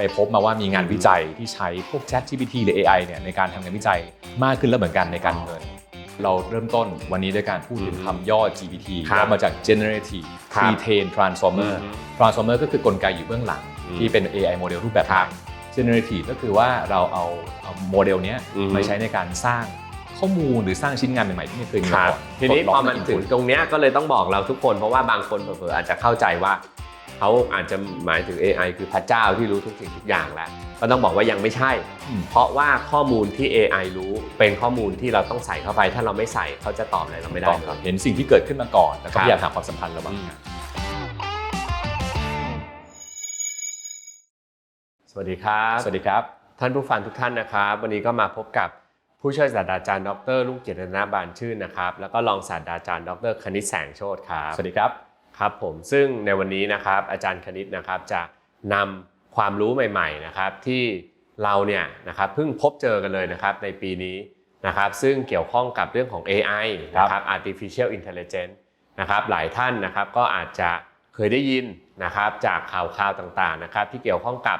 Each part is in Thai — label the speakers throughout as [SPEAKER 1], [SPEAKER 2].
[SPEAKER 1] ไปพบมาว่ามีงานวิจัยที่ใช้พวก Chat GPT หรือ AI เนี่ยในการทำงานวิจัยมากขึ้นแล้วเหมือนกันในการเงิน เราเริ่มต้นวันนี้ด้วยการพูดถึงคำย่อ GPT
[SPEAKER 2] ครับ
[SPEAKER 1] ย่อมาจาก Generative
[SPEAKER 2] ครับ
[SPEAKER 1] Pre-trained Transformer
[SPEAKER 2] อืม
[SPEAKER 1] Transformer ก็คือกลไกอยู่เบื้องหลัง
[SPEAKER 2] อืม
[SPEAKER 1] ที่เป็น AI โมเดลรูปแบบให
[SPEAKER 2] ครั
[SPEAKER 1] ม่
[SPEAKER 2] บ
[SPEAKER 1] Generative ก็คือว่าเราเอาเอาโมเดลเนี้ย
[SPEAKER 2] อืม
[SPEAKER 1] มาใช้ในการสร้างข้อมูลหรือสร้างชิ้นงานใหม่ๆที่ไม่เคยมี
[SPEAKER 2] ค
[SPEAKER 1] มา
[SPEAKER 2] รับ
[SPEAKER 1] ก่อน
[SPEAKER 2] ทีนี้
[SPEAKER 1] ปลดล็
[SPEAKER 2] พ
[SPEAKER 1] ก
[SPEAKER 2] อมัน
[SPEAKER 1] ให้
[SPEAKER 2] ถึง
[SPEAKER 1] input
[SPEAKER 2] ตรงเนี้ยก็เลยต้องบอกเราทุกคนเพราะว่าบางคนเผลอๆอาจจะเข้าใจว่า เขาอาจจะหมายถึง AI คือพระเจ้าที่รู้ทุกสิ่งทุกอย่างแล้ว ก็ต้องบอกว่ายังไม่ใช่
[SPEAKER 1] อืม
[SPEAKER 2] เพราะว่าข้อมูลที่ AI รู้เป็นข้อมูลที่เราต้องใส่เข้าไป ถ้าเราไม่ใส่เขาจะตอบอะไรเราไม่ได้
[SPEAKER 1] ต้อง
[SPEAKER 2] เล
[SPEAKER 1] ครับ
[SPEAKER 2] ย
[SPEAKER 1] เห็นสิ่งที่เกิดขึ้นมาก่อนแล้วก็
[SPEAKER 2] ครับ
[SPEAKER 1] พยายามหาความสัมพันธ์ระหว่างกัน
[SPEAKER 2] สวัสดีครับ
[SPEAKER 1] สวัสดีครับ
[SPEAKER 2] ท่านผู้ฟังทุกท่านนะครับ วันนี้ก็มาพบกับผู้ช่วยศาสตราจารย์ดรลุงเกียรตินาบานชื่นนะครับ แล้วก็รองศาสตราจารย์ดรคณิตแสงโชติครับ
[SPEAKER 1] สวัสดีครับ
[SPEAKER 2] ครับผมซึ่งในวันนี้นะครับอาจารย์คณิตนะครับจะนำความรู้ใหม่ๆนะครับที่เราเนี่ยนะครับเพิ่งพบเจอกันเลยนะครับในปีนี้นะครับซึ่งเกี่ยวข้องกับเรื่องของ AI
[SPEAKER 1] ครับ
[SPEAKER 2] นะครับ artificial intelligence นะครับหลายท่านนะครับก็อาจจะเคยได้ยินนะครับจากข่าวข่าวต่างๆนะครับที่เกี่ยวข้องกับ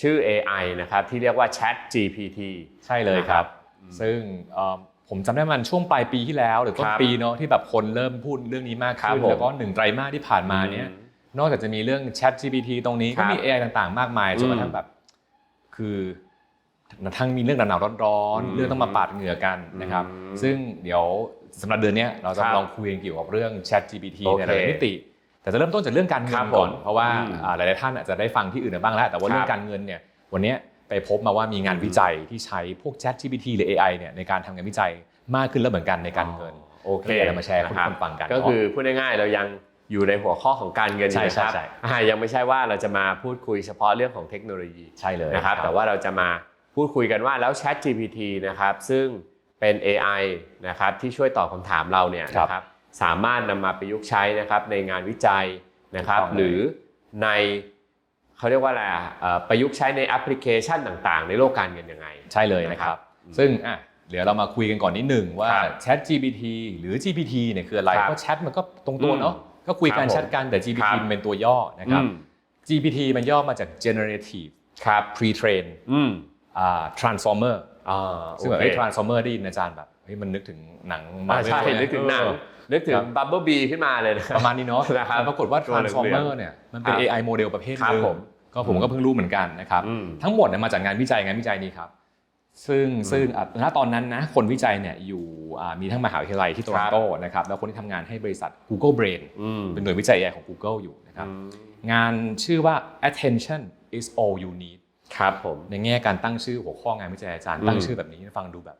[SPEAKER 2] ชื่อ AI นะครับที่เรียกว่า Chat GPT
[SPEAKER 1] ใช่เลยครับ
[SPEAKER 2] อืม
[SPEAKER 1] ซึ่งเอ่อ ผมจำได้มันช่วงปลายปีที่แล้ว หรือต้น
[SPEAKER 2] ครับ
[SPEAKER 1] ปีเนาะที่แบบคนเริ่มพูดเรื่องนี้มาก
[SPEAKER 2] ครั
[SPEAKER 1] ขึ้
[SPEAKER 2] บ
[SPEAKER 1] น
[SPEAKER 2] ผม
[SPEAKER 1] แล้วก็หนึ่งไตรมาสที่ผ่านมาเนี้ยนอกจากจะมีเรื่อง Chat GPT ตรงนี้
[SPEAKER 2] ครั
[SPEAKER 1] ก็
[SPEAKER 2] บ
[SPEAKER 1] มี AI ต่างๆ มากมายจนกระทั่งแบบ คือทั้งมีเรื่องหนาวๆร้อน
[SPEAKER 2] อืม
[SPEAKER 1] ๆเรื่องต้องมาปาดเหงื่อกันนะครับ
[SPEAKER 2] อืม
[SPEAKER 1] ซึ่งเดี๋ยวสำหรับเดือนเนี้ยเราจะ
[SPEAKER 2] ครับ
[SPEAKER 1] ลองคุยกันเกี่ยวกับเรื่อง Chat GPT
[SPEAKER 2] โอเค
[SPEAKER 1] ในหลายมิติ แต่จะเริ่มต้นจากเรื่องการเงิ
[SPEAKER 2] ครั
[SPEAKER 1] น
[SPEAKER 2] บ
[SPEAKER 1] ก่อน
[SPEAKER 2] ผม
[SPEAKER 1] เพราะว่า
[SPEAKER 2] อืม
[SPEAKER 1] อ่าหลายๆท่านอาจจะได้ฟังที่อื่นมาบ้างแล้ว แต่ว่า
[SPEAKER 2] ครับ
[SPEAKER 1] เรื่องการเงินเนี่ยวันเนี้ย ไปพบมาว่ามีงานวิจัยที่ใช้พวก Chat GPT หรือ AI เนี่ยในการทำงานวิจัยมากขึ้นแล้วเหมือนกันในการเงิน
[SPEAKER 2] โอเค
[SPEAKER 1] ก็เลยเอามาแชร์ให้ะ
[SPEAKER 2] รับ
[SPEAKER 1] คนฟังกัน
[SPEAKER 2] ก็คือพูดง่ายๆเรายังอยู่ในหัวข้อของการเงินอยู่
[SPEAKER 1] ใช่
[SPEAKER 2] นะครับ
[SPEAKER 1] ใช่ใช่
[SPEAKER 2] อ่ายังไม่ใช่ว่าเราจะมาพูดคุยเฉพาะเรื่องของเทคโนโลยี
[SPEAKER 1] ใช่เลย
[SPEAKER 2] นะครับแต่ว่าเราจะมาพูดคุยกันว่าแล้ว Chat GPT นะครับซึ่งเป็น AI นะครับที่ช่วยตอบคำถามเราเนี่ยนะครับสามารถนำมาประยุกต์ใช้นะครับในงานวิจัยนะครับ
[SPEAKER 1] ถูกต้องเลย
[SPEAKER 2] หรือใน เขาเรียกว่าอะไรอะเอ่อประยุกต์ใช้ในแอปพลิเคชันต่างๆ ในโลกการเงินยังไง
[SPEAKER 1] ใช่เลยนะครับ
[SPEAKER 2] อืม
[SPEAKER 1] ซึ่งอะเดี๋ยวเรามาคุยกันก่อนนิดหนึ่งว่า
[SPEAKER 2] ครับ
[SPEAKER 1] Chat GPT หรือ GPT เนี่ยคืออะไร
[SPEAKER 2] ครับ
[SPEAKER 1] เพราะ Chat มันก็ตรงตัวเนาะ
[SPEAKER 2] อืม
[SPEAKER 1] ก็คุยกัน
[SPEAKER 2] ครับผม
[SPEAKER 1] แชทกันแต่ GPT
[SPEAKER 2] ครับ
[SPEAKER 1] มันเป็นตัวย่อนะครับ
[SPEAKER 2] อืม
[SPEAKER 1] GPT มันย่อมาจาก generative
[SPEAKER 2] ครับ
[SPEAKER 1] pre-trained
[SPEAKER 2] อืม
[SPEAKER 1] อ่า transformer
[SPEAKER 2] อ่า
[SPEAKER 1] ซึ่งแบบ
[SPEAKER 2] โอเค
[SPEAKER 1] ไอ้ transformer ได้ยินอาจารย์แบบ เฮ้ยมันนึกถึงหนัง
[SPEAKER 2] อ่า
[SPEAKER 1] Marvel
[SPEAKER 2] ใช่
[SPEAKER 1] เลย
[SPEAKER 2] นึกถึงหนัง
[SPEAKER 1] เออ
[SPEAKER 2] นึกถึ
[SPEAKER 1] ค
[SPEAKER 2] ง
[SPEAKER 1] รับ
[SPEAKER 2] บับเบิลบีขึ้นมาเลยนะ
[SPEAKER 1] ประมาณนี้เนาะ
[SPEAKER 2] นะครับ
[SPEAKER 1] แต่ปรากฏว่า
[SPEAKER 2] ตัวเหลืองๆ
[SPEAKER 1] transformer เนี่ยมันเป็น
[SPEAKER 2] ครับ
[SPEAKER 1] AI โมเดลประเภทห
[SPEAKER 2] ครับ
[SPEAKER 1] นึง
[SPEAKER 2] ผม
[SPEAKER 1] ก็ผมก็เพิ่งรู้เหมือนกันนะครับ
[SPEAKER 2] อืม
[SPEAKER 1] ทั้งหมดเนี่ยมาจากงานวิจัยงานวิจัยนี้ครับซึ่งซึ่งอะณตอนนั้นนะคนวิจัยเนี่ยอยู่อ่ามีทั้งมหาวิทยาลัยที่โตรอนโตนะครับแล้วคนที่ทำงานให้บริษัท Google Brain
[SPEAKER 2] อืม
[SPEAKER 1] เป็นหน่วยวิจัย AI ของ Google อยู่นะครับ
[SPEAKER 2] อืม
[SPEAKER 1] งานชื่อว่า attention is all you need
[SPEAKER 2] ครับผม
[SPEAKER 1] ในแง่การตั้งชื่อหัวข้องานวิจัยอาจารย์
[SPEAKER 2] อืม
[SPEAKER 1] ตั้งชื่อแบบนี้ฟังดูแบบ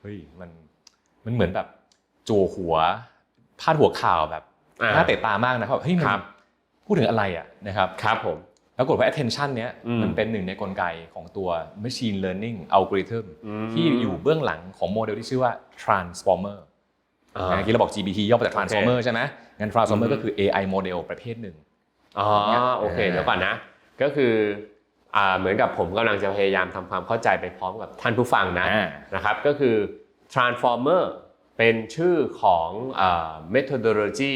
[SPEAKER 1] เฮ้ยมันมันเหมือนแบบโจหัวพาดหัวข่าวแบบ
[SPEAKER 2] อ่า
[SPEAKER 1] น่าเตะตามากนะครับเฮ้ยมัน
[SPEAKER 2] ครับ
[SPEAKER 1] พูดถึงอะไรอะนะครับ
[SPEAKER 2] ครับผม
[SPEAKER 1] ปรากฏว่า attention เนี้ย
[SPEAKER 2] อืม
[SPEAKER 1] มันเป็นหนึ่งในกลไกของตัว machine learning algorithm
[SPEAKER 2] อืม
[SPEAKER 1] ที่อยู่เบื้องหลังของโมเดลที่ชื่อว่า transformer
[SPEAKER 2] อ่า
[SPEAKER 1] เมื่อกี้เราบอก GPT ย่อมาจาก transformer ใช่ไหมงั้น transformer
[SPEAKER 2] อืม
[SPEAKER 1] ก็คือ AI โมเดลประเภทหนึ่ง
[SPEAKER 2] อ๋อโอเค
[SPEAKER 1] อ่า
[SPEAKER 2] เดี๋ยวก่อนนะ ก็คืออ่า เหมือนกับผมกำลังจะพยายามทำความเข้าใจไปพร้อมกับท่านผู้ฟังนะ
[SPEAKER 1] อ่า
[SPEAKER 2] นะครับก็คือ transformer เป็นชื่อของเอ่อ methodology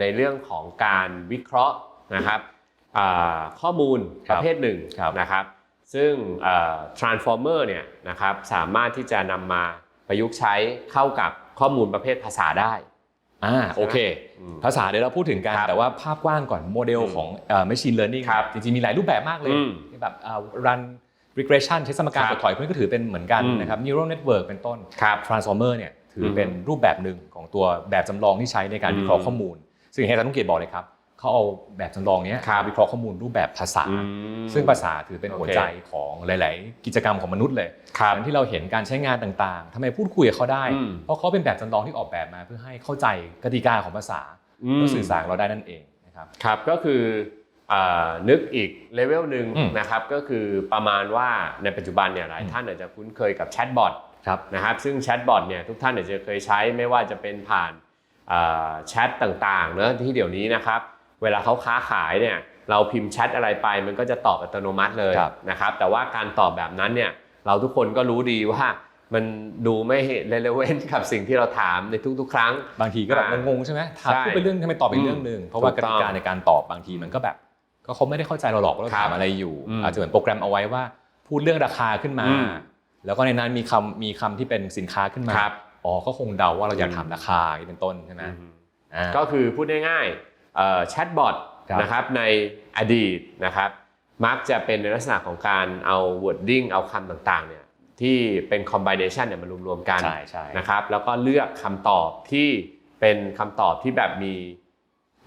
[SPEAKER 2] ในเรื่องของการวิเคราะห์นะครับอ่าข้อมูล
[SPEAKER 1] ค
[SPEAKER 2] ป
[SPEAKER 1] รับ
[SPEAKER 2] ระเภทหนึ่ง
[SPEAKER 1] ครับ
[SPEAKER 2] นะครับซึ่งเอ่อ transformer เนี่ยนะครับสามารถที่จะนำมาประยุกต์ใช้เข้ากับข้อมูลประเภทภาษาได้
[SPEAKER 1] อ่าโอเค
[SPEAKER 2] อืม
[SPEAKER 1] ภาษาเดี๋ยวเราพูดถึงกัน
[SPEAKER 2] ครับ
[SPEAKER 1] แต่ว่าภาพกว้างก่อนโมเดล
[SPEAKER 2] อืม
[SPEAKER 1] ของเอ่อ machine learning
[SPEAKER 2] ครับ
[SPEAKER 1] จริงๆ มีหลายรูปแบบมากเลย
[SPEAKER 2] อืม
[SPEAKER 1] ที่แบบอ่า run regression ใช้สมการ
[SPEAKER 2] ครั
[SPEAKER 1] ถ
[SPEAKER 2] บ
[SPEAKER 1] อยๆพวกนี้ก็ถือเป็นเหมือนกัน
[SPEAKER 2] อืม
[SPEAKER 1] นะครับ neural network เป็นต้น
[SPEAKER 2] ครับ
[SPEAKER 1] transformer เนี่ยถืออ
[SPEAKER 2] ม
[SPEAKER 1] เป็นรูปแบบหนึ่งของตัวแบบจำลองที่ใช้ในการ
[SPEAKER 2] อืม
[SPEAKER 1] วิเคราะห์ข้อมูล ซึ่งอย่างที่อาจารย์ต้องเกียรติบอกเลยครับ เขาเอาแบบจำลองเนี้ย
[SPEAKER 2] ครับ
[SPEAKER 1] วิเคราะห์ข้อมูลรูปแบบภาษา
[SPEAKER 2] อืม
[SPEAKER 1] ซึ่งภาษาถือเป็นหัว
[SPEAKER 2] โอเค
[SPEAKER 1] ใจของหลาย ๆ กิจกรรมของมนุษย์เลย
[SPEAKER 2] ครับ
[SPEAKER 1] อย่างที่เราเห็นการใช้งานต่าง ๆทำไมพูดคุยกับเขาได้
[SPEAKER 2] อืม
[SPEAKER 1] เพราะเขาเป็นแบบจำลองที่ออกแบบมาเพื่อให้เข้าใจกติกาของภาษาเพื่อสื่อสารเราได้นั่นเองนะครับ
[SPEAKER 2] ครับก็คืออ่านึกอีกเลเวลหนึ่ง
[SPEAKER 1] อืม
[SPEAKER 2] นะครับก็คือประมาณว่าในปัจจุบันเนี่ยหลาย
[SPEAKER 1] อืม
[SPEAKER 2] ท่านอาจจะคุ้นเคยกับแชทบอท
[SPEAKER 1] ครับ
[SPEAKER 2] นะครับซึ่งแชทบอทเนี่ยทุกท่านอาจจะเคยใช้ไม่ว่าจะเป็นผ่านอ่าแชทต่างๆเนอะที่เดี๋ยวนี้นะครับ เวลาเขาค้าขายเนี่ยเราพิมพ์แชทอะไรไป มันก็จะตอบอัตโนมัติเลย
[SPEAKER 1] ครับ
[SPEAKER 2] นะครับแต่ว่าการตอบแบบนั้นเนี่ยเราทุกคนก็รู้ดีว่ามันดูไม่เรเลเวนกับสิ่งที่เราถามในทุก ๆ ครั้ง
[SPEAKER 1] บางทีก็แบบ
[SPEAKER 2] อ่าง
[SPEAKER 1] งๆใช่ไหมถาม
[SPEAKER 2] ใช่
[SPEAKER 1] พูดไปเรื่องทำไมตอบอีกเรื่องหนึ่งเพราะว่า
[SPEAKER 2] ถู
[SPEAKER 1] ก
[SPEAKER 2] กต้อง
[SPEAKER 1] ติกาในการตอบบางทีมันก็แบบก็เขาไม่ได้เข้าใจเราหรอกว่าเรา
[SPEAKER 2] ครับ
[SPEAKER 1] ถามอะไรอยู่
[SPEAKER 2] อืม
[SPEAKER 1] อาจจะเหมือนโปรแกรมเอาไว้ว่า พูดเรื่องราคาขึ้นมา
[SPEAKER 2] อืม
[SPEAKER 1] แล้วก็ในนั้นมีคำมีคำที่เป็นสินค้าขึ้นมา
[SPEAKER 2] ครับ
[SPEAKER 1] อ๋อก็คงเดาว่าเราอยาก
[SPEAKER 2] อืม
[SPEAKER 1] ถามราคาอย่างนี้เป็นต้นใช่ไหม
[SPEAKER 2] อืม
[SPEAKER 1] อ่า
[SPEAKER 2] ก็คือพูดง่ายๆเอ่อ แชทบอท
[SPEAKER 1] ครับ
[SPEAKER 2] นะครับในอดีตนะครับมักจะเป็นในลักษณะของการเอา wording เอาคำต่างๆเนี่ยที่เป็น combination เนี่ยมารวมๆกัน
[SPEAKER 1] ใช่ใช่
[SPEAKER 2] นะครับแล้วก็เลือกคำตอบที่เป็นคำตอบที่แบบมี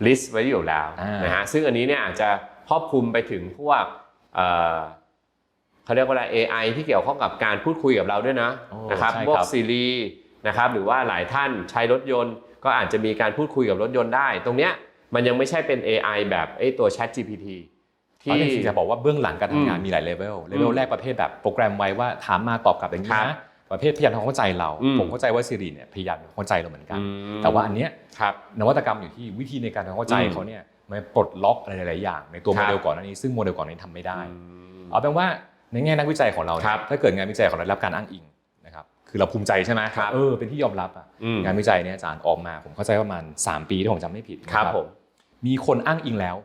[SPEAKER 2] list ไว้อยู่แล้ว
[SPEAKER 1] อ่าน
[SPEAKER 2] นะฮะซึ่งอันนี้เนี่ยอาจจะครอบคลุมไปถึงพวกเอ่อเขาเรียกว่าอะไร AI ที่เกี่ยวข้องกับการพูดคุยกับเราด้วยนะ
[SPEAKER 1] โอ้
[SPEAKER 2] นะครับ
[SPEAKER 1] ใช่
[SPEAKER 2] พวก
[SPEAKER 1] ครับ
[SPEAKER 2] ซีรีนะครับหรือว่าหลายท่านใช้รถยนต์ ก็อาจจะมีการพูดคุยกับรถยนต์ได้ ตรงเนี้ย มันยังไม่ใช่เป็น AI แบบไอ้ตัว Chat GPT
[SPEAKER 1] ที่
[SPEAKER 2] ที่
[SPEAKER 1] จริงๆจะบอกว่าเบื้องหลังการทำงาน
[SPEAKER 2] อืม
[SPEAKER 1] มีหลายเลเวลเลเวล
[SPEAKER 2] อืม
[SPEAKER 1] แรกประเภทแบบโปรแกรมไว้ว่าถามมาตอบกลับอย่างนี้
[SPEAKER 2] ครับ
[SPEAKER 1] นะประเภทพยายามทำความเข้าใจเรา
[SPEAKER 2] อืม
[SPEAKER 1] ผมเข้าใจว่าซีรีเนี่ยพยายามเข้าใจเราเหมือนกัน
[SPEAKER 2] อืม
[SPEAKER 1] แต่ว่าอันเนี้ย
[SPEAKER 2] ครับ
[SPEAKER 1] นวัตกรรมอยู่ที่วิธีในการทำความเข้าใจ
[SPEAKER 2] อืม
[SPEAKER 1] เขาเนี่ยมันปลดล็อกอะไรหลายๆอย่าง ในตัว
[SPEAKER 2] ครั
[SPEAKER 1] โม
[SPEAKER 2] บ
[SPEAKER 1] เดลก่อนหน้านี้ซึ่งโมเดลก่อนหนานี้ทำไม่ได้
[SPEAKER 2] อืม
[SPEAKER 1] เอาเป็นว่าในแง่นักวิจัยของเราเนี่
[SPEAKER 2] ครั
[SPEAKER 1] ย
[SPEAKER 2] บ
[SPEAKER 1] ถ้าเกิดงานวิจัยของเราได้รับการอ้างอิงนะครับคือเราภูมิใจใช่ไหม
[SPEAKER 2] ครับ
[SPEAKER 1] เออเป็นที่ยอมรับอะ
[SPEAKER 2] อืม
[SPEAKER 1] งานวิจัยเนี่ยอาจารย์ออกมา ผมเข้าใจว่าประมาณ3ปีที่ผมจำไม่ผิดนะครับ
[SPEAKER 2] ผม
[SPEAKER 1] มีคนอ้างอิงแล้ว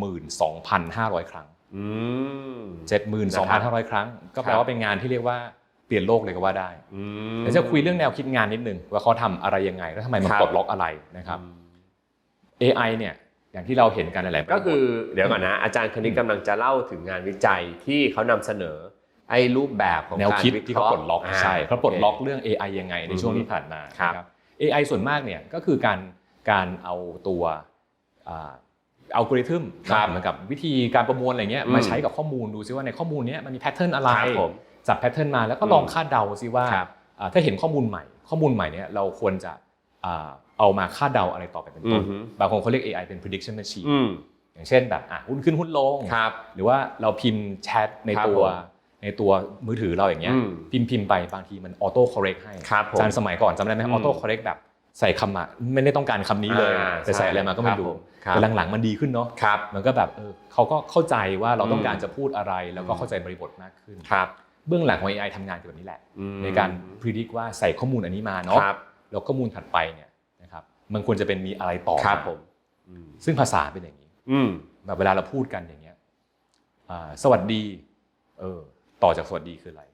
[SPEAKER 1] 72,500 ครั้ง
[SPEAKER 2] อืม
[SPEAKER 1] 72,500 ครั้ง ก็แปลว่าเป็นงานที่เรียกว่าเปลี่ยนโลกเลยก็ว่าได้
[SPEAKER 2] อืม
[SPEAKER 1] เดี๋ยวจะคุยเรื่องแนวคิดงานนิดนึงว่าเขาทำอะไรยังไง แล้วทำไมมัน
[SPEAKER 2] ครับ
[SPEAKER 1] ปลดล็อกอะไรนะครับ AI เนี่ยอย่างที่เราเห็นกันหลายๆ
[SPEAKER 2] ก็คือเดี๋ยวก่อนนะ อาจารย์คณิตกำลังจะเล่าถึงงานวิจัยที่เขานำเสนอไอ้รูปแบบของ
[SPEAKER 1] แนว
[SPEAKER 2] การ
[SPEAKER 1] คิด
[SPEAKER 2] วิ
[SPEAKER 1] ที่
[SPEAKER 2] เค
[SPEAKER 1] เขา
[SPEAKER 2] ราะห์
[SPEAKER 1] ปลดล็อกา ใช่เขาปลด
[SPEAKER 2] โค
[SPEAKER 1] ล็อกเรื่อง AI ยังไงในช่วงที่ผ่านมา
[SPEAKER 2] ครับ
[SPEAKER 1] นะ AI ส่วนมากเนี่ยก็คือการการเอาตัว อ่าอัลกอริทึม
[SPEAKER 2] ครับ
[SPEAKER 1] เหมือนกับวิธีการประมวลอะไรเงี้ย
[SPEAKER 2] อืม
[SPEAKER 1] มาใช้กับข้อมูลดูซิว่าในข้อมูลเนี้ยมันมีแพทเทิร์นอะไร
[SPEAKER 2] ครับผม
[SPEAKER 1] จับแพทเทิร์นมาแล้วก็
[SPEAKER 2] อืม
[SPEAKER 1] ลองคาดเดาซิว่า
[SPEAKER 2] ครับ
[SPEAKER 1] อ่าถ้าเห็นข้อมูลใหม่ ข้อมูลใหม่เนี่ยเราควรจะอ่าเอามาคาดเดาอะไรต่อไปเป็นต้น
[SPEAKER 2] อือฮึ
[SPEAKER 1] บางคนเขาเรียก AI เป็น prediction machine
[SPEAKER 2] อืม
[SPEAKER 1] อย่างเช่นแบบอะหุ้นขึ้นหุ้นลง
[SPEAKER 2] ครับ
[SPEAKER 1] หรือว่าเราพิมพ์แชทใน
[SPEAKER 2] ครับ
[SPEAKER 1] ตัว
[SPEAKER 2] ผม
[SPEAKER 1] ในตัวมือถือเราอย่างเงี้ย
[SPEAKER 2] อืม
[SPEAKER 1] พิมพ์พิมพ์ไปบางทีมันออโต้คอร์เรกให้
[SPEAKER 2] ครับผม
[SPEAKER 1] อาจารย์สมัยก่อนจำได้ไหม
[SPEAKER 2] อื
[SPEAKER 1] อ
[SPEAKER 2] ม
[SPEAKER 1] อโต้คอร์เรกแบบ ใส่คำอะไม่ได้ต้องการคำนี้เลย
[SPEAKER 2] อ่า
[SPEAKER 1] แต่ใส่อะไรมาก็ไม่รู้
[SPEAKER 2] ครับผม
[SPEAKER 1] แต่หลังๆมันดีขึ้นเนาะ
[SPEAKER 2] ครับ
[SPEAKER 1] มันก็แบบเออเขาก็เข้าใจว่าเราต้องการ
[SPEAKER 2] อืม
[SPEAKER 1] จะพูดอะไร แล้วก็
[SPEAKER 2] อืม
[SPEAKER 1] เข้าใจบริบทมากขึ้น
[SPEAKER 2] ครับ
[SPEAKER 1] เบื้องหลังของ AI ทำงานเกี่ยวกับนี้แหละ
[SPEAKER 2] อืม
[SPEAKER 1] ในการพิจิตว่าใส่ข้อมูลอันนี้มาเนาะ
[SPEAKER 2] ครับ
[SPEAKER 1] แล้วข้อมูลถัดไปเนี่ยนะครับมันควรจะเป็นมีอะไรต่อ
[SPEAKER 2] ครับผมอืม
[SPEAKER 1] ซึ่งภาษาเป็นอย่างนี้
[SPEAKER 2] อืม
[SPEAKER 1] แบบเวลาเราพูดกันอย่างเงี้ยอ่าสวัสดี เออต่อจากสวัสดีคืออะไร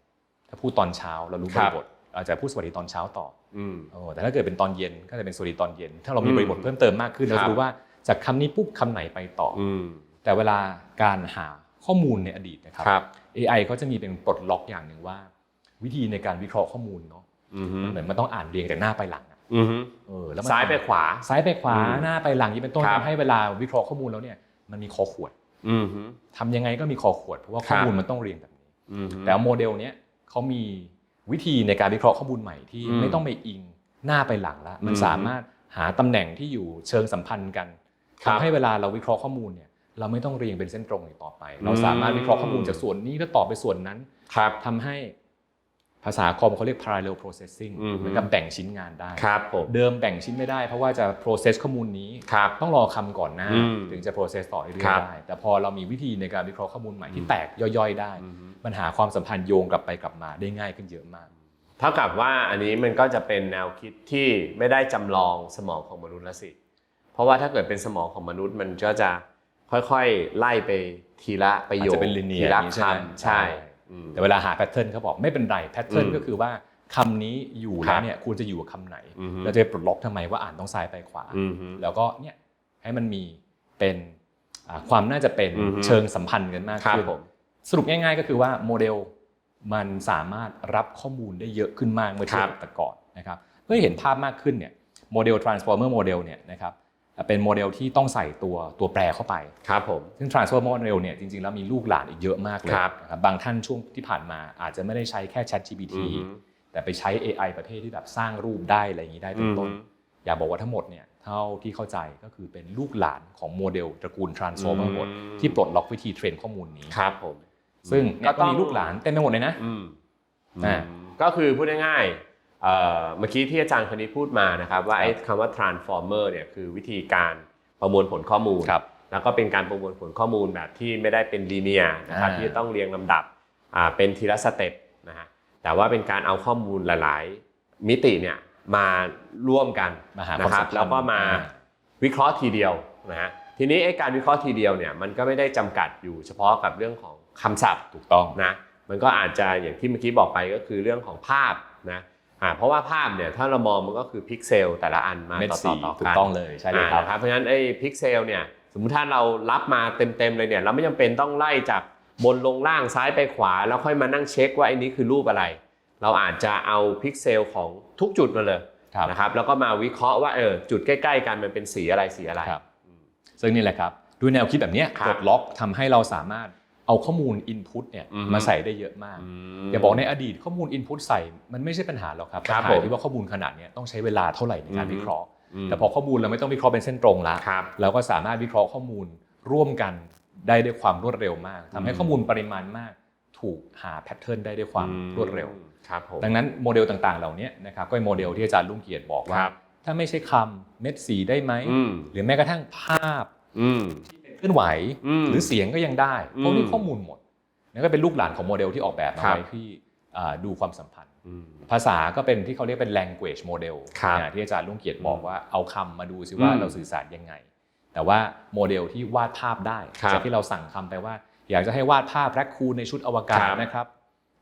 [SPEAKER 1] ถ้าพูดตอนเช้าเรารู้บ
[SPEAKER 2] ครับ
[SPEAKER 1] ริบท อาจจะพูดสวัสดีตอนเช้าต่อ
[SPEAKER 2] อืม
[SPEAKER 1] โอ้แต่ถ้าเกิดเป็นตอนเย็นก็จะเป็นสวัสดีตอนเย็น ถ้าเรามี
[SPEAKER 2] อืม
[SPEAKER 1] บริบทเพิ่มเติมมากขึ้นเรา
[SPEAKER 2] ครั
[SPEAKER 1] จะ
[SPEAKER 2] บ
[SPEAKER 1] รู้ว่าจากคำนี้ปุ๊บคำไหนไปต่ออ
[SPEAKER 2] อืม
[SPEAKER 1] แต่เวลาการหาข้อมูลในอดีตนะครับ
[SPEAKER 2] ครับ
[SPEAKER 1] AI เขาจะมีเป็นปลดล็อกอย่างหนึ่งว่า วิธีในการวิเคราะห์ข้อมูลเนาะ
[SPEAKER 2] อืม
[SPEAKER 1] มันเหมือนมันต้องอ่านเรียงจากหน้าไปหลังอะ
[SPEAKER 2] อืม
[SPEAKER 1] เออแล้วมัน
[SPEAKER 2] ซ้ายไปขวา
[SPEAKER 1] ซ้ายไปขวา
[SPEAKER 2] อืม
[SPEAKER 1] หน้าไปหลังนี่เป็นต้น
[SPEAKER 2] ครับ
[SPEAKER 1] ทำให้เวลาวิเคราะห์ข้อมูลแล้วเนี่ยมันมีคอขวด
[SPEAKER 2] อืม
[SPEAKER 1] ทำยังไงก็มีคอขวดเพราะว่า
[SPEAKER 2] ครั
[SPEAKER 1] ข้อบมูลมันต้องเรียงแบบนี้
[SPEAKER 2] อืม
[SPEAKER 1] แต่โมเดลเนี้ยเขามี วิธีในการวิเคราะห์ข้อมูลใหม่ที่
[SPEAKER 2] อืม
[SPEAKER 1] ไม่ต้องไปอิงหน้าไปหลังละมัน
[SPEAKER 2] อืม
[SPEAKER 1] สามารถหาตำแหน่งที่อยู่เชิงสัมพันธ์กัน
[SPEAKER 2] ครับ
[SPEAKER 1] ทำให้เวลาเราวิเคราะห์ข้อมูลเนี่ยเราไม่ต้องเรียงเป็นเส้นตรงอีกต่อไป เรา
[SPEAKER 2] อืม
[SPEAKER 1] สามารถวิเคราะห์ข้อมูลจากส่วนนี้แล้วต่อไปส่วนนั้น
[SPEAKER 2] ครับ
[SPEAKER 1] ทำให้ ภาษาคอมเขาเรียก parallel processing
[SPEAKER 2] อืม
[SPEAKER 1] เหมือนกับแบ่งชิ้นงานได้
[SPEAKER 2] ครับผม
[SPEAKER 1] เดิมแบ่งชิ้นไม่ได้เพราะว่าจะ process ข้อมูลนี้
[SPEAKER 2] ครับ
[SPEAKER 1] ต้องรอคำก่อนหน้า
[SPEAKER 2] อืม
[SPEAKER 1] ถึงจะ process ต่อเรื่อ
[SPEAKER 2] ครั
[SPEAKER 1] ย
[SPEAKER 2] บ
[SPEAKER 1] ๆได้ แต่พอเรามีวิธีในการวิเคราะห์ข้อมูลใหม่ที่
[SPEAKER 2] อืม
[SPEAKER 1] แตกย่อยๆ ได้
[SPEAKER 2] อืม
[SPEAKER 1] มันหาความสัมพันธ์โยงกลับไปกลับมาได้ง่ายขึ้นเยอะมาก
[SPEAKER 2] เท่ากับว่าอันนี้มันก็จะเป็นแนวคิดที่ไม่ได้จำลองสมองของมนุษย์ละสิ เพราะว่าถ้าเกิดเป็นสมองของมนุษย์มันก็จะค่อยๆ ไล่ไปทีละประโยค
[SPEAKER 1] อาจจะเป็น linear
[SPEAKER 2] ทีละ
[SPEAKER 1] อย่างนี้ใช่ไหม
[SPEAKER 2] คำใช่
[SPEAKER 1] ใช่
[SPEAKER 2] อืม
[SPEAKER 1] แต่เวลาหาแพทเทิร์นเขาบอกไม่เป็นไรแพทเทิร์น
[SPEAKER 2] อืม
[SPEAKER 1] ก็คือว่าคำนี้อยู่
[SPEAKER 2] ครั
[SPEAKER 1] แล้
[SPEAKER 2] บ
[SPEAKER 1] วเนี่ยควรจะอยู่กับคำไหน
[SPEAKER 2] อือฮึ
[SPEAKER 1] เราจะไปปลดล็อกทำไมว่าอ่านต้องซ้ายไปขวา
[SPEAKER 2] อืม
[SPEAKER 1] แล้วก็เนี่ยให้มันมีเป็นอ่าความน่าจะเป็น
[SPEAKER 2] อือฮึ
[SPEAKER 1] เชิงสัมพันธ์กันมาก
[SPEAKER 2] ครับ
[SPEAKER 1] ขึ้น
[SPEAKER 2] ผม
[SPEAKER 1] สรุปง่าย ๆ ก็คือว่าโมเดลมันสามารถรับข้อมูลได้เยอะขึ้นมากเมื่อเทียบกับแต่ก่อนนะครับเพื่อให้เห็นภาพมากขึ้นเนี่ยโมเดล transformer model เนี่ยนะครับ เป็นโมเดลที่ต้องใส่ตัวตัวแปรเข้าไป
[SPEAKER 2] ครับผม
[SPEAKER 1] ซึ่ง transformer model เนี่ยจริงๆ แล้วมีลูกหลานอีกเยอะมากเลย
[SPEAKER 2] ครับ
[SPEAKER 1] นะครับบางท่านช่วงที่ผ่านมาอาจจะไม่ได้ใช้แค่ Chat GPT
[SPEAKER 2] อืม
[SPEAKER 1] แต่ไปใช้ AI ประเภทที่แบบสร้างรูปได้อะไรอย่างนี้ได้เป็นต้น
[SPEAKER 2] อืม
[SPEAKER 1] อย่าบอกว่าทั้งหมดเนี่ยเท่าที่เข้าใจก็คือเป็นลูกหลานของโมเดลตระกูล transformer หมด
[SPEAKER 2] อืม
[SPEAKER 1] ที่ปลดล็อกวิธีเทรนข้อมูลนี้
[SPEAKER 2] ครับผม
[SPEAKER 1] ซึ่ง
[SPEAKER 2] ก็
[SPEAKER 1] ก็
[SPEAKER 2] ต้อง
[SPEAKER 1] มีลูกหลานเต็มไปหมดเลยนะ
[SPEAKER 2] อืม
[SPEAKER 1] อ่า
[SPEAKER 2] ก็คือพูดง่ายๆ เอ่อเมื่อกี้ที่อาจารย์คณิตพูดมานะครับ ว่าไอ้คำว่า transformer เนี่ยคือวิธีการประมวลผลข้อมูล
[SPEAKER 1] ครับ
[SPEAKER 2] แล้วก็เป็นการประมวลผลข้อมูลแบบที่ไม่ได้เป็นลีเนียนะครับ
[SPEAKER 1] อ่า
[SPEAKER 2] ที่จะต้องเรียงลำดับอ่าเป็นทีละสเต็ปนะฮะแต่ว่าเป็นการเอาข้อมูลหลาย ๆ มิติเนี่ยมาร่วมกัน
[SPEAKER 1] มาหา
[SPEAKER 2] นะ
[SPEAKER 1] ความ
[SPEAKER 2] ครั
[SPEAKER 1] สั
[SPEAKER 2] บ
[SPEAKER 1] มพันธ์
[SPEAKER 2] แล้วก็มา
[SPEAKER 1] อ่า
[SPEAKER 2] วิเคราะห์ทีเดียวนะฮะทีนี้ไอ้การวิเคราะห์ทีเดียวเนี่ยมันก็ไม่ได้จำกัดอยู่เฉพาะกับเรื่องของคำศัพท์
[SPEAKER 1] ถูกต้อง
[SPEAKER 2] นะมันก็อาจจะอย่างที่เมื่อกี้บอกไปก็คือเรื่องของภาพนะ อ่าเพราะว่าภาพเนี่ยถ้าเรามองมันก็คือพิกเซลแต่ละอันมา
[SPEAKER 1] เม็ด
[SPEAKER 2] ต่อ
[SPEAKER 1] สี
[SPEAKER 2] ๆต่อ
[SPEAKER 1] ถู
[SPEAKER 2] กั
[SPEAKER 1] ก
[SPEAKER 2] น
[SPEAKER 1] ต้องเลยใช่เลยครับ
[SPEAKER 2] อ่านะครับเพราะฉะนั้นไอ้พิกเซลเนี่ยสมมติถ้าเรารับมาเต็มๆเลยเนี่ยเราไม่จำเป็นต้องไล่จากบนลงล่างซ้ายไปขวา แล้วค่อยมานั่งเช็คว่าไอ้นี้คือรูปอะไร เราอาจจะเอาพิกเซลของทุกจุดมาเลย
[SPEAKER 1] ครับ
[SPEAKER 2] นะครับแล้วก็มาวิเคราะห์ว่าเออจุดใกล้ๆกันมันเป็นสีอะไรสีอะไร
[SPEAKER 1] ครับ ซึ่งนี่แหละครับด้วยแนวคิดแบบเนี้ย
[SPEAKER 2] ครับ
[SPEAKER 1] กดล็อกทำให้เราสามารถ เอาข้อมูล Input เนี่ย
[SPEAKER 2] อือฮึ
[SPEAKER 1] มาใส่ได้เยอะมาก
[SPEAKER 2] ม
[SPEAKER 1] อย่าบอกในอดีตข้อมูล Input ใส่มันไม่ใช่ปัญหาหรอกครับ
[SPEAKER 2] ครั
[SPEAKER 1] ปั
[SPEAKER 2] บ
[SPEAKER 1] ญหา
[SPEAKER 2] ผม
[SPEAKER 1] ที่ว่าข้อมูลขนาดเนี้ยต้องใช้เวลาเท่าไหร่ในการ
[SPEAKER 2] อืม
[SPEAKER 1] วิเคราะห์
[SPEAKER 2] ม
[SPEAKER 1] แต่พอข้อมูลเราไม่ต้องวิเคราะห์เป็นเส้นตรงละ
[SPEAKER 2] ครับ
[SPEAKER 1] เราก็สามารถวิเคราะห์ข้อมูลร่วมกันได้ด้วยความรวดเร็วมากทำให้
[SPEAKER 2] อืม
[SPEAKER 1] ข้อมูลปริมาณมาก ถูกหาแพทเทิร์นได้ด้วยความรวดเร็ว
[SPEAKER 2] ครับผม
[SPEAKER 1] ดังนั้นโมเดลต่างๆ เหล่านี้นะครับก็เป็นโมเดลที่อาจารย์ลุงเกียรติบอกว่า
[SPEAKER 2] ครับ
[SPEAKER 1] ถ้าไม่ใช่คำเม็ดสีได้ไหม
[SPEAKER 2] อืม
[SPEAKER 1] หรือแม้กระทั่งภาพ
[SPEAKER 2] อืม
[SPEAKER 1] เคลื่อนไหว
[SPEAKER 2] อืม
[SPEAKER 1] หรือเสียงก็ยังได้
[SPEAKER 2] อืม
[SPEAKER 1] พวกนี้ข้อมูลหมดนั่นก็เป็นลูกหลานของโมเดลที่ออกแบบมา
[SPEAKER 2] ครับ
[SPEAKER 1] ไว้ที่อ่าดูความสัมพันธ์
[SPEAKER 2] อืม
[SPEAKER 1] ภาษาก็เป็นที่เขาเรียกเป็น language model
[SPEAKER 2] ครับ
[SPEAKER 1] นะที่อาจารย์ลุงเกียรติบอกว่าเอาคำมาดูซิว่า
[SPEAKER 2] อืม
[SPEAKER 1] เราสื่อสารยังไง แต่ว่าโมเดลที่วาดภาพได้
[SPEAKER 2] ครับ
[SPEAKER 1] จากที่เราสั่งคำไปว่า อยากจะให้วาดภาพแร็คคูนในชุดอวกาศ
[SPEAKER 2] ครับ
[SPEAKER 1] นะครับ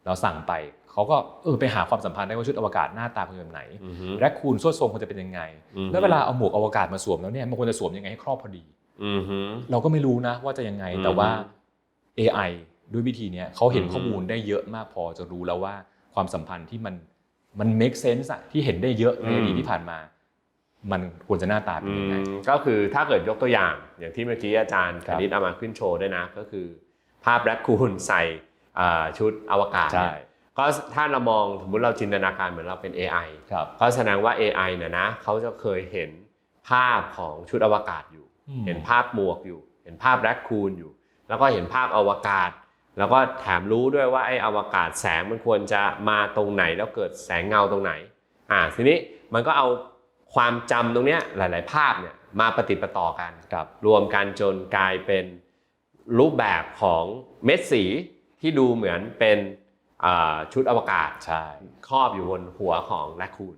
[SPEAKER 1] เราสั่งไปเขาก็เออไปหาความสัมพันธ์ได้ว่าชุดอวกาศหน้าตาเป็นแบบไหน
[SPEAKER 2] อือฮึ
[SPEAKER 1] แร็คคูนส่วนทรงควรจะเป็นยังไง
[SPEAKER 2] อืม
[SPEAKER 1] แล้วเวลาเอาหมวกอวกาศมาสวมแล้วเนี่ยมันควรจะสวมยังไงให้ครอบพอดี
[SPEAKER 2] อือฮึ
[SPEAKER 1] เราก็ไม่รู้นะว่าจะยังไง
[SPEAKER 2] อืม
[SPEAKER 1] แต่ว่า AI ด้วยวิธีเนี้ยเขาเห็น
[SPEAKER 2] อืม
[SPEAKER 1] ข้อมูลได้เยอะมากพอจะรู้แล้วว่าความสัมพันธ์ที่มันมัน make sense อะที่เห็นได้เยอะในอดีตที่ผ่านมา มันควรจะหน้าตาเป็น
[SPEAKER 2] อื
[SPEAKER 1] ยังไง
[SPEAKER 2] มก็คือถ้าเกิดยกตัวอย่าง อย่างที่เมื่อกี้อาจารย์
[SPEAKER 1] ค
[SPEAKER 2] ครับณิตเอามาขึ้นโชว์ด้วยนะ ก็คือ ภาพแรคคูนใส่อ่าชุดอวกาศ
[SPEAKER 1] ใช่
[SPEAKER 2] เนี่ยก็ถ้าเรามองสมมติเราจินตนาการเหมือนเราเป็น AI
[SPEAKER 1] ครับ
[SPEAKER 2] ก็แสดงว่า AI เนี่ยนะเขาจะเคยเห็นภาพของชุดอวกาศอยู่
[SPEAKER 1] อืม
[SPEAKER 2] เห็นภาพหมวกอยู่ เห็นภาพแรคคูนอยู่ แล้วก็เห็นภาพอวกาศ แล้วก็แถมรู้ด้วยว่าไอ้อวกาศแสงมันควรจะมาตรงไหนแล้วเกิดแสงเงาตรงไหน อ่าทีนี้มันก็เอาความจำตรงเนี้ยหลาย ๆ ภาพเนี่ยมาปฏิดประต่อกัน
[SPEAKER 1] ครับ
[SPEAKER 2] รวมกันจนกลายเป็นรูปแบบของเม็ดสีที่ดูเหมือนเป็นอ่าชุดอวกาศ
[SPEAKER 1] ใช่
[SPEAKER 2] ครอบอยู่บนหัวของแรคคูน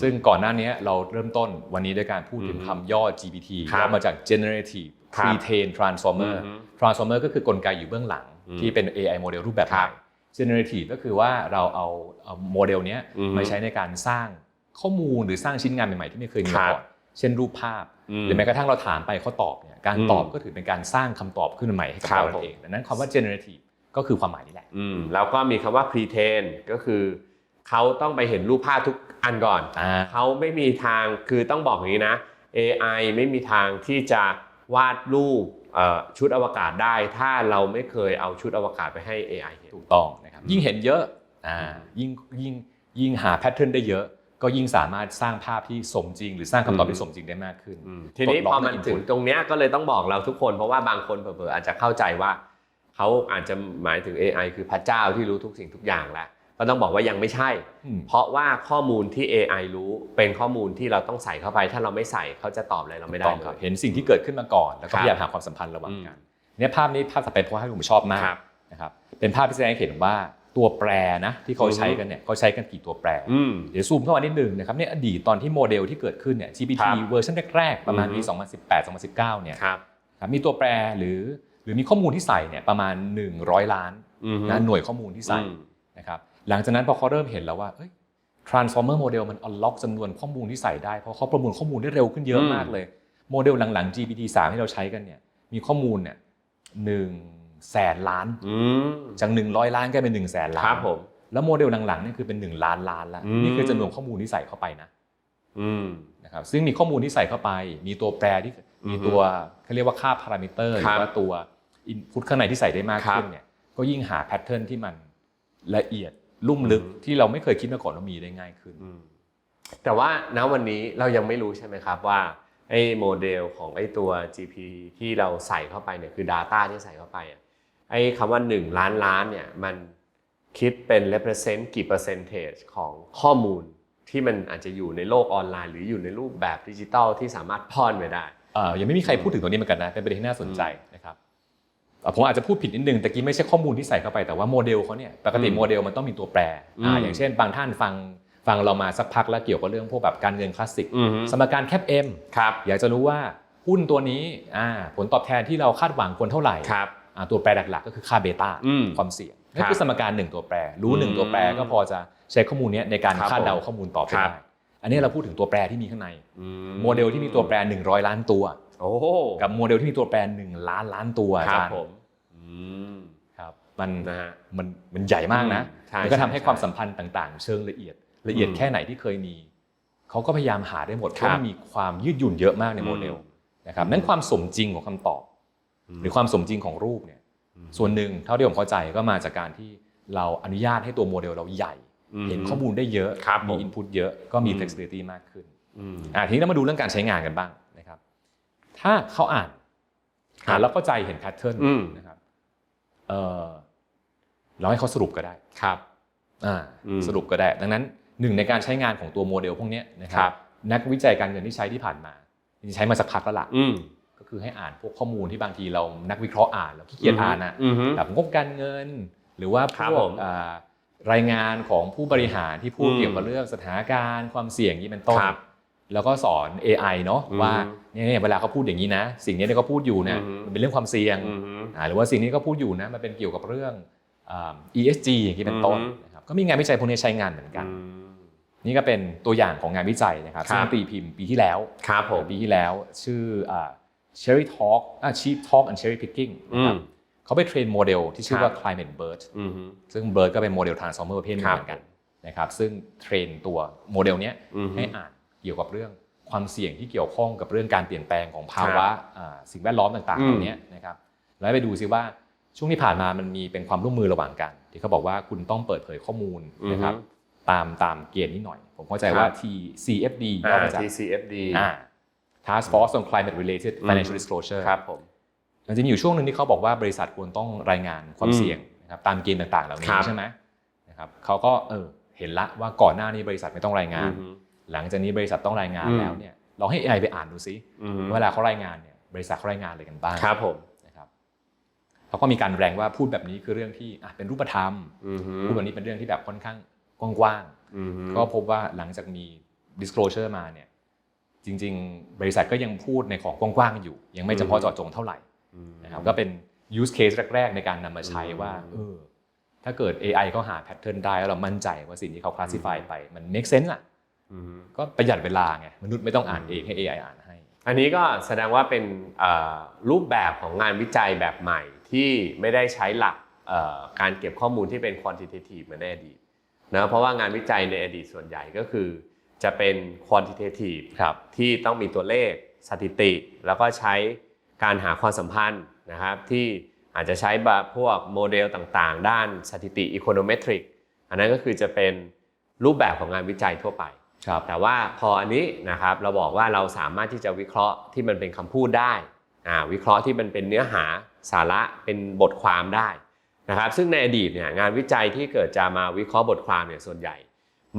[SPEAKER 1] ซึ่งก่อนหน้านี้เราเริ่มต้นวันนี้ด้วยการพูดถึง
[SPEAKER 2] อืม
[SPEAKER 1] คำย่อ GPT
[SPEAKER 2] ครับ
[SPEAKER 1] ย่อมาจาก generative
[SPEAKER 2] ครับ
[SPEAKER 1] pre-trained transformer
[SPEAKER 2] อือฮึ
[SPEAKER 1] transformer ก็คือกลไกอยู่เบื้องหลัง
[SPEAKER 2] อืม
[SPEAKER 1] ที่เป็น AI โมเดลรูปแบบให
[SPEAKER 2] ครั
[SPEAKER 1] ม่
[SPEAKER 2] บ
[SPEAKER 1] generative ก็คือว่าเราเอาเอาโมเดลเนี้ย
[SPEAKER 2] อือฮึ
[SPEAKER 1] มาใช้ในการสร้างข้อมูลหรือสร้างชิ้นงานใหม่ๆที่ไม่เคยมี
[SPEAKER 2] ครั
[SPEAKER 1] มา
[SPEAKER 2] บ
[SPEAKER 1] ก่อนเช่นรูปภาพ
[SPEAKER 2] อืม
[SPEAKER 1] หรือแม้กระทั่งเราถามไปเขาตอบเนี่ยการ
[SPEAKER 2] อืม
[SPEAKER 1] ตอบก็ถือเป็นการสร้างคำตอบขึ้นมาใหม่ให้กับ
[SPEAKER 2] ครับ
[SPEAKER 1] เรา
[SPEAKER 2] ผม
[SPEAKER 1] เองดังนั้นคำว่า generative ก็คือความหมายนี้แหละ
[SPEAKER 2] อืมแล้วก็มีคำว่า pre-train ก็คือ เขาต้องไปเห็นรูปภาพทุกอันก่อน
[SPEAKER 1] อ่า
[SPEAKER 2] เขาไม่มีทางคือต้องบอกอย่างนี้นะ AI ไม่มีทางที่จะวาดรูปเอ่อชุดอวกาศได้ ถ้าเราไม่เคยเอาชุดอวกาศไปให้ AI เห็น
[SPEAKER 1] ถูกต้องนะครับยิ่งเห็นเยอะอ่ายิ่งยิ่งยิ่งหาแพทเทิร์นได้เยอะ ก็ยิ่งสามารถสร้างภาพที่สมจริง หรือสร้างคำตอบที่สมจริงได้มากขึ้น
[SPEAKER 2] อืมทีนี้
[SPEAKER 1] ปลดล็อก
[SPEAKER 2] พอมัน
[SPEAKER 1] ใน input
[SPEAKER 2] ถึงตรงเนี้ยก็เลยต้องบอกเราทุกคน เพราะว่าบางคนเผลอๆอาจจะเข้าใจว่า เขาอาจจะหมายถึง AI คือพระเจ้าที่รู้ทุกสิ่งทุกอย่างแล้ว ก็ต้องบอกว่ายังไม่ใช่
[SPEAKER 1] อืม
[SPEAKER 2] เพราะว่าข้อมูลที่ AI รู้เป็นข้อมูลที่เราต้องใส่เข้าไป ถ้าเราไม่ใส่เขาจะตอบอะไรเราไม่ได้
[SPEAKER 1] ต้อง
[SPEAKER 2] เล
[SPEAKER 1] ครับ
[SPEAKER 2] ย
[SPEAKER 1] เห็นสิ่งที่เกิดขึ้นมาก่อน แล้วก็
[SPEAKER 2] ครับ
[SPEAKER 1] พยายามหาความสัมพันธ์ระหว่างกันเนี่ยภาพนี้ภาพถัดไปเพราะให้ผมชอบมาก
[SPEAKER 2] ครับ
[SPEAKER 1] นะครับเป็นภาพที่แสดงให้เห็นว่าตัวแปรนะที่เขาใช้กันเนี่ยเขาใช้กันกี่ตัวแปร
[SPEAKER 2] อืม
[SPEAKER 1] เดี๋ยวซูมเข้ามานิดนึงนะครับเนี่ยอดีตตอนที่โมเดลที่เกิดขึ้นเนี่ย GPT
[SPEAKER 2] ครับ
[SPEAKER 1] เวอร์ชันแรกๆประมาณปี
[SPEAKER 2] อือฮึ
[SPEAKER 1] 2018 2019 เนี่ย
[SPEAKER 2] ครับ
[SPEAKER 1] ครับมีตัวแปรหรือหรือมีข้อมูลที่ใส่เนี่ยประมาณ 100 ล้าน
[SPEAKER 2] อืม
[SPEAKER 1] นะหน่วยข้อมูลที่ใส่
[SPEAKER 2] อืม
[SPEAKER 1] นะครับ หลังจากนั้นพอเขาเริ่มเห็นแล้วว่าเอ้ย transformer model มัน unlock จำนวนข้อมูลที่ใส่ได้ เพราะเขาประมวลข้อมูลได้เร็วขึ้นเยอะ
[SPEAKER 2] อืม
[SPEAKER 1] มากเลย โมเดลหลังๆ GPT 3ที่เราใช้กันเนี่ย มีข้อมูลเนี่ยหนึ่งแสนล้าน
[SPEAKER 2] อืม
[SPEAKER 1] จาก100ล้านกลายเป็น1 0 0 0 0แสนล้าน
[SPEAKER 2] ครับผม
[SPEAKER 1] แล้วโมเดลหลังๆนี่คือเป็น1ล้านล้านแล้ว
[SPEAKER 2] อืม
[SPEAKER 1] นี่คือจำนวนข้อมูลที่ใส่เข้าไปนะ
[SPEAKER 2] อืม
[SPEAKER 1] นะครับซึ่งมีข้อมูลที่ใส่เข้าไป มีตัวแปรที่มีตัวเขาเรียกว่าค่าพารามิเตอร์ห
[SPEAKER 2] ครั
[SPEAKER 1] รื
[SPEAKER 2] บ
[SPEAKER 1] อว่าตัวอินพุตข้างในที่ใส่ได้มาก
[SPEAKER 2] ครับ
[SPEAKER 1] ขึ้นเนี่ยก็ยิ่งหาแพทเทิร์นที่มันละเอียด ลุ่มลึก
[SPEAKER 2] อืม
[SPEAKER 1] ที่เราไม่เคยคิดมาก่อนว่ามีได้ง่ายขึ้น
[SPEAKER 2] อืมแต่ว่าณวันนี้เรายังไม่รู้ใช่ไหมครับว่าไอ้โมเดลของไอ้ตัว GP ที่เราใส่เข้าไปเนี่ยคือ Data ที่ใส่เข้าไปอะไอ้คำว่า 1 ล้านล้านเนี่ยมันคิดเป็น represent กี่เปอร์เซนเทจของข้อมูลที่มันอาจจะอยู่ในโลกออนไลน์ หรืออยู่ในรูปแบบดิจิทัลที่สามารถพ่อนไปได้
[SPEAKER 1] เอ่อยังไม่มีใครพูดถึงตัวนี้เหมือนกันนะเป็นประเด็นที่น่าสนใจนะครับเอ่อ ผมอาจจะพูดผิดนิดนึงแต่กี้ไม่ใช่ข้อมูลที่ใส่เข้าไปแต่ว่าโมเดลเขาเนี่ยปกติ
[SPEAKER 2] อืม
[SPEAKER 1] โมเดลมันต้องมีตัวแปรอ่า
[SPEAKER 2] อืม
[SPEAKER 1] อย่างเช่น บางท่านฟังฟังเรามาสักพักแล้วเกี่ยวกับเรื่องพวกแบบการเงินคลาสสิก
[SPEAKER 2] อือฮึ
[SPEAKER 1] สมการแคป M
[SPEAKER 2] ครับ
[SPEAKER 1] อยากจะรู้ว่าหุ้นตัวนี้อ่าผลตอบแทนที่เราคาดหวังควรเท่าไหร่
[SPEAKER 2] ครับ
[SPEAKER 1] อ่าตัวแปรหลักๆก็คือค่าเบต้า
[SPEAKER 2] อืม
[SPEAKER 1] ความเสี่ยง
[SPEAKER 2] ครับ
[SPEAKER 1] นั่นคือสมการหนึ่งตัวแปร รู้หนึ่ง
[SPEAKER 2] อืม
[SPEAKER 1] ตัวแปรก็พอจะใช้ข้อมูลเนี้ยในการ
[SPEAKER 2] ครับ
[SPEAKER 1] คาดเดา
[SPEAKER 2] ผม
[SPEAKER 1] ข้อมูลต่อไป
[SPEAKER 2] ครับ
[SPEAKER 1] ได้อันนี้เราพูดถึงตัวแปรที่มีข้างใน
[SPEAKER 2] อื
[SPEAKER 1] โมเดลที่มีตัวแปร 100 ล้านตัว
[SPEAKER 2] โอ้
[SPEAKER 1] กับโมเดลที่มีตัวแปร1ล้านล้านตัวอา
[SPEAKER 2] ครับ
[SPEAKER 1] จารย์
[SPEAKER 2] ผมอืม
[SPEAKER 1] ครับมัน
[SPEAKER 2] นะฮะ
[SPEAKER 1] มันมันใหญ่มากนะ
[SPEAKER 2] อืมใช่
[SPEAKER 1] มันก็ทำให้
[SPEAKER 2] ใช่
[SPEAKER 1] ความสัมพันธ์ต่าง ๆ เชิงละเอียด ละเอียด
[SPEAKER 2] อืม
[SPEAKER 1] แค่ไหนที่เคยมีเขาก็พยายามหาได้หมดเพ
[SPEAKER 2] ครั
[SPEAKER 1] ราะ
[SPEAKER 2] บ
[SPEAKER 1] มันมีความยืดหยุ่นเยอะมากในโมเดลนะครับนั้นความสมจริงของคำตอบ หรือความสมจริงของรูปเนี่ย
[SPEAKER 2] ม
[SPEAKER 1] ส่วนหนึ่งเท่าที่ผมเข้าใจก็มาจากการที่เราอนุญาตให้ตัวโมเดลเราใหญ่
[SPEAKER 2] อืม
[SPEAKER 1] เห็นข้อมูลได้เยอะ
[SPEAKER 2] ครับ
[SPEAKER 1] มี
[SPEAKER 2] ผม
[SPEAKER 1] อินพุตเยอะก็มี
[SPEAKER 2] อืม
[SPEAKER 1] flexibility มากขึ้น
[SPEAKER 2] อืม
[SPEAKER 1] อะทีนี้เรามาดูเรื่องการใช้งานกันบ้างนะครับ ถ้าเขาอ่าน
[SPEAKER 2] ครับ
[SPEAKER 1] อ่านแล้วเข้าใจเห็นแพทเทิร์น
[SPEAKER 2] อืม
[SPEAKER 1] นะครับเออเราให้เขาสรุปก็ได้
[SPEAKER 2] ครับ
[SPEAKER 1] อ่า
[SPEAKER 2] อืม
[SPEAKER 1] สรุปก็ได้ ดังนั้นหนึ่งในการใช้งานของตัวโมเดลพวกเนี้ยนะค
[SPEAKER 2] ครั
[SPEAKER 1] รับบนักวิจัยการเงินที่ใช้ที่ผ่านมาจริงๆใช้มาสักพักแล้วล่ะ
[SPEAKER 2] อืม
[SPEAKER 1] ก็คือให้อ่านพวกข้อมูลที่บางทีเรานักวิเคราะห์อ่านแล้วขี้เกียจอ่านนะ
[SPEAKER 2] อืมฮึ
[SPEAKER 1] แบบงบการเงิน หรือว่า
[SPEAKER 2] ครั
[SPEAKER 1] พ
[SPEAKER 2] บ
[SPEAKER 1] ว
[SPEAKER 2] ผ
[SPEAKER 1] ก
[SPEAKER 2] ม
[SPEAKER 1] อ่ารายงานของผู้บริหารที่พูด
[SPEAKER 2] อืม
[SPEAKER 1] เกี่ยวกับเรื่องสถานการณ์ความเสี่ยงนี้เป็นต้น
[SPEAKER 2] ครับ
[SPEAKER 1] แล้วก็สอน AI เนาะ
[SPEAKER 2] อืม
[SPEAKER 1] ว่าเนี่ยเนี่ยเวลาเขาพูดอย่างนี้นะ สิ่งนี้เนี่ยเขาพูดอยู่เนี่ย
[SPEAKER 2] อืม
[SPEAKER 1] มันเป็นเรื่องความเสี่ยง
[SPEAKER 2] อืมฮึ
[SPEAKER 1] อ่าหรือว่าสิ่งนี้ก็พูดอยู่นะมันเป็นเกี่ยวกับเรื่องอ่า ESG อย่างนี้เป็นต้น
[SPEAKER 2] อืม
[SPEAKER 1] นะครับก็มีงานวิจัยพวกนี้ใช้งานเหมือนกัน
[SPEAKER 2] อืม
[SPEAKER 1] นี่ก็เป็นตัวอย่างของงานวิจัยนะครับ
[SPEAKER 2] ครับ
[SPEAKER 1] ซึ่งตีพิมพ์ปีที่แล้ว
[SPEAKER 2] ครับผม
[SPEAKER 1] ปีที่แล้วชื่ออ่า Cherry Talk อ่า Cheap Talk and Cherry Picking นะครับ
[SPEAKER 2] อืม
[SPEAKER 1] เขาไปเทรนโมเดลที่ชื่อว่า
[SPEAKER 2] ครับ
[SPEAKER 1] Climate Bird
[SPEAKER 2] อืมฮึ
[SPEAKER 1] ซึ่ง Bird ก็เป็นโมเดล Transformer ประเภทหนึง
[SPEAKER 2] ครับ
[SPEAKER 1] เหมือนกันนะครับซึ่งเทรนตัวโมเดลเนี้ย
[SPEAKER 2] อืมฮึ
[SPEAKER 1] ให้อ่านเกี่ยวกับเรื่องความเสี่ยงที่เกี่ยวข้องกับเรื่องการเปลี่ยนแปลงของภาวะอ่าสิ่งแวดล้อมต่างๆ
[SPEAKER 2] อืม
[SPEAKER 1] เหล่านี้นะครับแล้วไปดูซิว่าช่วงที่ผ่านมามันมีเป็นความร่วมมือระหว่างกัน ที่เขาบอกว่าคุณต้องเปิดเผยข้อมูลนะครับตามตามเกณฑ์นี้หน่อย ผมเข้าใจว่า TCFD ย่อ
[SPEAKER 2] อ่า
[SPEAKER 1] มาจาก
[SPEAKER 2] TCFD
[SPEAKER 1] อ่า Task Force on Climate Related
[SPEAKER 2] อืม
[SPEAKER 1] Financial Disclosure
[SPEAKER 2] ครับผม
[SPEAKER 1] มันจะมีอยู่ช่วงหนึ่งที่เขาบอกว่าบริษัทควรต้องรายงานความ
[SPEAKER 2] อืม
[SPEAKER 1] เสี่ยงนะครับตามเกณฑ์ต่างๆ เหล่านี้
[SPEAKER 2] ครับ
[SPEAKER 1] ใช่ไหมนะครับเขาก็เออเห็นละว่าก่อนหน้านี้บริษัทไม่ต้องรายงาน
[SPEAKER 2] อืมฮึ
[SPEAKER 1] หลังจากนี้บริษัทต้องรายงาน
[SPEAKER 2] อืม
[SPEAKER 1] แล้วเนี่ยลองให้ AI ไปอ่านดูซิ
[SPEAKER 2] อืมฮึ
[SPEAKER 1] เวลาเขารายงานเนี่ยบริษัทเขารายงานอะไรกันบ้าง
[SPEAKER 2] ครับผม
[SPEAKER 1] นะครับเขาก็มีการแรงว่าพูดแบบนี้คือเรื่องที่อะเป็นรูปธรรม
[SPEAKER 2] อืมฮึ
[SPEAKER 1] พูดแบบนี้เป็นเรื่องที่แบบค่อนข้างกว้าง
[SPEAKER 2] อืมฮึ
[SPEAKER 1] ๆก็พบว่าหลังจากมี disclosure มาเนี่ยจริง ๆ บริษัทก็ยังพูดในของกว้างๆอยู่ ยังไม่เฉพาะเจาะจงเท่าไหร่
[SPEAKER 2] อืม
[SPEAKER 1] นะครับก็เป็น use case แรก ๆ ในการนำมาใช้
[SPEAKER 2] อืม
[SPEAKER 1] ว่าเออถ้าเกิด AI เขาหา pattern ได้แล้วเรามั่นใจว่าสิ่งที่เขา classify ไปมัน make sense อะ
[SPEAKER 2] อืมฮึ
[SPEAKER 1] ก็ประหยัดเวลาไงมนุษย์ไม่ต้องอ่านเองให้ AI อ่านให้
[SPEAKER 2] อันนี้ก็แสดงว่าเป็นเอ่อรูปแบบของงานวิจัยแบบใหม่ที่ไม่ได้ใช้หลักเอ่อการเก็บข้อมูลที่เป็น quantitative เหมือนในอดีตนะเพราะว่างานวิจัยในอดีตส่วนใหญ่ก็คือ จะเป็น quantitative
[SPEAKER 1] ครับ
[SPEAKER 2] ที่ต้องมีตัวเลขสถิติ แล้วก็ใช้การหาความสัมพันธ์นะครับที่อาจจะใช้แบบพวกโมเดลต่างๆ ด้านสถิติ econometric อันนั้นก็คือจะเป็นรูปแบบของงานวิจัยทั่วไป
[SPEAKER 1] ครับ
[SPEAKER 2] แต่ว่าพออันนี้นะครับเราบอกว่าเราสามารถที่จะวิเคราะห์ที่มันเป็นคำพูดได้อ่าวิเคราะห์ที่มันเป็นเนื้อหาสาระเป็นบทความได้นะครับ ซึ่งในอดีตเนี่ยงานวิจัยที่เกิดจะมาวิเคราะห์บทความเนี่ยส่วนใหญ่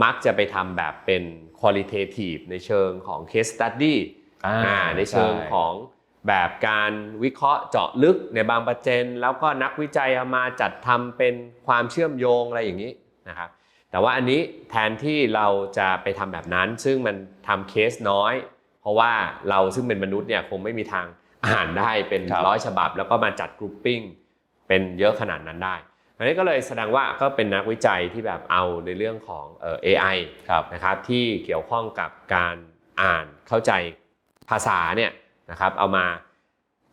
[SPEAKER 2] มักจะไปทำแบบเป็น qualitative ในเชิงของ case study ในเชิงของแบบการวิเคราะห์เจาะลึกในบางประเด็นแล้วก็นักวิจัยเอามาจัดทำเป็นความเชื่อมโยงอะไรอย่างนี้นะครับ แต่ว่าอันนี้แทนที่เราจะไปทำแบบนั้น ซึ่งมันทำเคสน้อย เพราะว่าเราซึ่งเป็นมนุษย์เนี่ยคงไม่มีทางอ่านได้เป็น
[SPEAKER 1] ครับ
[SPEAKER 2] ร้อยฉบับ แล้วก็มาจัดกรุ๊ปปิ้งเป็นเยอะขนาดนั้นได้อันนี้ก็เลยแสดงว่าก็เป็นนักวิจัยที่แบบเอาในเรื่องของเอ่อ AI
[SPEAKER 1] ครับ
[SPEAKER 2] นะครับที่เกี่ยวข้องกับการอ่านเข้าใจภาษาเนี่ยนะครับเอามา